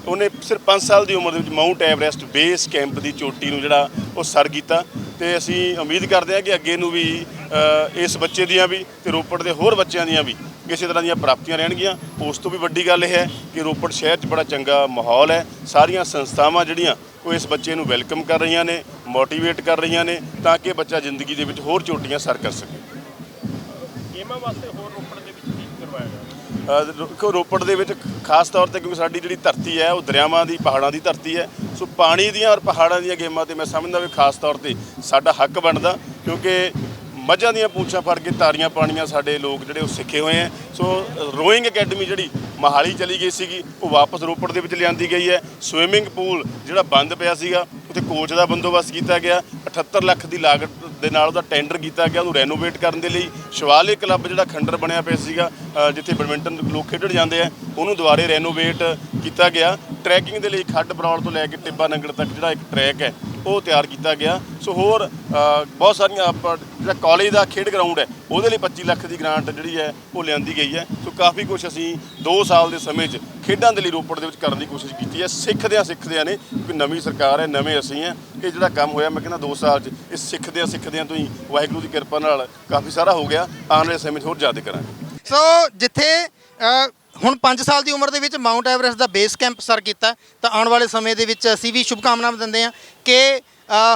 ਉਹਨੇ ਸਿਰਫ 5 ਸਾਲ ਦੀ ਉਮਰ ਦੇ ਵਿੱਚ ਮਾਊਂਟ ਐਵਰੈਸਟ ਬੇਸ ਕੈਂਪ ਦੀ ਚੋਟੀ ਨੂੰ ਜਿਹੜਾ ਉਹ ਸਰ ਕੀਤਾ। ਤੇ ਅਸੀਂ ਉਮੀਦ ਕਰਦੇ ਹਾਂ ਕਿ ਅੱਗੇ ਨੂੰ ਵੀ ਇਸ ਬੱਚੇ ਦੀਆਂ ਵੀ ਤੇ ਰੋਪੜ ਦੇ ਹੋਰ ਬੱਚਿਆਂ ਦੀਆਂ ਵੀ ਇਸੇ ਤਰ੍ਹਾਂ ਦੀਆਂ ਪ੍ਰਾਪਤੀਆਂ ਰਹਿਣਗੀਆਂ। ਉਸ ਤੋਂ ਵੀ ਵੱਡੀ ਗੱਲ ਇਹ ਹੈ ਕਿ ਰੋਪੜ ਸ਼ਹਿਰ 'ਚ ਬੜਾ ਚੰਗਾ ਮਾਹੌਲ ਹੈ। ਸਾਰੀਆਂ ਸੰਸਥਾਵਾਂ ਜਿਹੜੀਆਂ ਉਹ ਇਸ ਬੱਚੇ ਨੂੰ ਵੈਲਕਮ ਕਰ ਰਹੀਆਂ ਨੇ ਮੋਟੀਵੇਟ ਕਰ ਰਹੀਆਂ ਨੇ ਤਾਂ ਕਿ ਬੱਚਾ ਜ਼ਿੰਦਗੀ ਦੇ ਵਿੱਚ ਹੋਰ ਚੋਟੀਆਂ ਸਰ ਕਰ ਸਕੇ। ਗੇਮਾਂ ਵਾਸਤੇ ਹੋਰ ਰੋਪੜ ਦੇ ਵਿੱਚ ਕੀ ਕਰਵਾਇਆ ਗਿਆ? ਰੋਪੜ ਦੇ ਵਿੱਚ ਖਾਸ ਤੌਰ ਤੇ ਕਿਉਂਕਿ ਸਾਡੀ ਜਿਹੜੀ ਧਰਤੀ ਹੈ ਉਹ ਦਰਿਆਵਾਂ ਦੀ ਪਹਾੜਾਂ ਦੀ ਧਰਤੀ ਹੈ। ਸੋ ਪਾਣੀ ਦੀਆਂ ਔਰ ਪਹਾੜਾਂ ਦੀਆਂ ਗੇਮਾਂ ਤੇ ਮੈਂ ਸਮਝਦਾ ਵੀ ਖਾਸ ਤੌਰ ਤੇ ਸਾਡਾ ਹੱਕ ਬਣਦਾ ਕਿਉਂਕਿ ਮੱਝਾਂ ਦੀਆਂ ਪੂੰਛਾਂ ਫੜ ਕੇ ਤਾਰੀਆਂ ਪਾਣੀਆਂ ਸਾਡੇ ਲੋਕ ਜਿਹੜੇ ਉਹ ਸਿੱਖੇ ਹੋਏ ਹੈ ਸੋ ਰੋਇੰਗ ਅਕੈਡਮੀ ਜਿਹੜੀ ਮਹਾਲੀ ਚਲੀ ਗਈ ਸੀਗੀ, ਉਹ ਵਾਪਸ ਰੋਪੜ ਦੇ ਵਿੱਚ ਲਿਆਂਦੀ ਗਈ ਹੈ। ਸਵਿਮਿੰਗ ਪੂਲ ਜਿਹੜਾ ਬੰਦ ਪਿਆ ਸੀਗਾ, ਉੱਥੇ ਕੋਚ ਦਾ ਬੰਦੋਬਸਤ ਕੀਤਾ ਗਿਆ। 78 ਲੱਖ ਦੀ ਲਾਗਤ ਦੇ ਨਾਲ ਉਹਦਾ ਟੈਂਡਰ ਕੀਤਾ ਗਿਆ, ਉਹਨੂੰ ਰੈਨੋਵੇਟ ਕਰਨ ਦੇ ਲਈ। ਸ਼ਿਵਾਲੇ ਕਲੱਬ ਜਿਹੜਾ ਖੰਡਰ ਬਣਿਆ ਪਿਆ ਸੀਗਾ ਜਿੱਥੇ ਬੈਡਮਿੰਟਨ ਲੋਕ ਖੇਡਣ ਜਾਂਦੇ ਆ, ਉਹਨੂੰ ਦੁਬਾਰੇ ਰੈਨੋਵੇਟ ਕੀਤਾ ਗਿਆ। ਟਰੈਕਿੰਗ ਦੇ ਲਈ ਖੱਡ ਬਰੌਲ ਤੋਂ ਲੈ ਕੇ ਟਿੱਬਾ ਨੰਗਲ ਤੱਕ ਜਿਹੜਾ ਇੱਕ ਟਰੈਕ ਹੈ ਉਹ ਤਿਆਰ ਕੀਤਾ ਗਿਆ। ਸੋ ਹੋਰ ਬਹੁਤ ਸਾਰੀਆਂ ਜਿਹੜਾ ਕਾਲਜ ਦਾ ਖੇਡ ਗਰਾਊਂਡ ਹੈ, ਉਹਦੇ ਲਈ 25 ਲੱਖ ਦੀ ਗ੍ਰਾਂਟ ਜਿਹੜੀ ਹੈ, ਉਹ ਲਿਆਂਦੀ ਗਈ ਹੈ। ਸੋ ਕਾਫੀ ਕੁਝ ਅਸੀਂ 2 ਸਾਲ ਦੇ ਸਮੇਂ 'ਚ ਖੇਡਾਂ ਦੇ ਲਈ ਰੋਪੜ ਦੇ ਵਿੱਚ ਕਰਨ ਦੀ ਕੋਸ਼ਿਸ਼ ਕੀਤੀ ਹੈ। ਸਿੱਖਦਿਆਂ ਸਿੱਖਦਿਆਂ ਨੇ ਕਿ ਨਵੀਂ ਸਰਕਾਰ ਹੈ, ਨਵੇਂ ਅਸੀਂ ਹੈ ਇਹ ਜਿਹੜਾ ਕੰਮ ਹੋਇਆ, ਮੈਂ ਕਹਿੰਦਾ 2 ਸਾਲ 'ਚ, ਇਹ ਸਿੱਖਦਿਆਂ ਸਿੱਖਦਿਆਂ ਤੋਂ ਹੀ ਵਾਹਿਗੁਰੂ ਦੀ ਕਿਰਪਾ ਨਾਲ ਕਾਫੀ ਸਾਰਾ ਹੋ ਗਿਆ। ਆਉਣ ਵਾਲੇ ਸਮੇਂ 'ਚ ਹੋਰ ਜ਼ਿਆਦਾ ਕਰਾਂਗੇ। ਸੋ ਜਿੱਥੇ ਹੁਣ 5 ਸਾਲ ਦੀ ਉਮਰ ਦੇ ਵਿੱਚ ਮਾਊਂਟ ਐਵਰੈਸਟ ਦਾ ਬੇਸ ਕੈਂਪ ਸਰ ਕੀਤਾ ਤਾਂ ਆਉਣ ਵਾਲੇ ਸਮੇਂ ਦੇ ਵਿੱਚ ਅਸੀਂ ਵੀ ਸ਼ੁਭਕਾਮਨਾਵਾਂ ਦਿੰਦੇ ਹਾਂ ਕਿ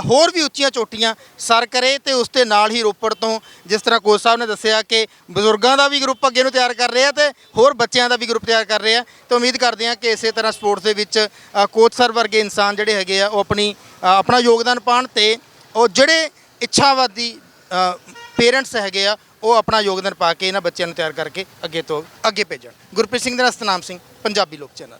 ਹੋਰ ਵੀ ਉੱਚੀਆਂ ਚੋਟੀਆਂ ਸਰ ਕਰੇ ਤੇ ਉਸ ਦੇ ਨਾਲ ਹੀ ਰੋਪੜ ਤੋਂ ਜਿਸ ਤਰ੍ਹਾਂ ਕੋਚ ਸਾਹਿਬ ਨੇ ਦੱਸਿਆ ਕਿ ਬਜ਼ੁਰਗਾਂ ਦਾ ਵੀ ਗਰੁੱਪ ਅੱਗੇ ਨੂੰ ਤਿਆਰ ਕਰ ਰਿਹਾ ਤੇ ਹੋਰ ਬੱਚਿਆਂ ਦਾ ਵੀ ਗਰੁੱਪ ਤਿਆਰ ਕਰ ਰਿਹਾ ਤੇ ਉਮੀਦ ਕਰਦੇ ਹਾਂ ਕਿ ਇਸੇ ਤਰ੍ਹਾਂ ਸਪੋਰਟਸ ਦੇ ਵਿੱਚ ਕੋਚ ਸਰ ਵਰਗੇ ਇਨਸਾਨ ਜਿਹੜੇ ਹੈਗੇ ਆ ਉਹ ਆਪਣੀ ਆਪਣਾ ਯੋਗਦਾਨ ਪਾਉਣ ਤੇ ਉਹ ਜਿਹੜੇ ਇੱਛਾਵਾਦੀ ਪੇਰੈਂਟਸ ਹੈਗੇ ਆ, ਉਹ ਆਪਣਾ ਯੋਗਦਾਨ ਪਾ ਕੇ ਇਹਨਾਂ ਬੱਚਿਆਂ ਨੂੰ ਤਿਆਰ ਕਰਕੇ ਅੱਗੇ ਤੋਂ ਅੱਗੇ ਭੇਜਣ। ਗੁਰਪ੍ਰੀਤ ਸਿੰਘ ਦਾ ਸਤਨਾਮ ਸਿੰਘ, ਪੰਜਾਬੀ ਲੋਕ ਚੈਨਲ।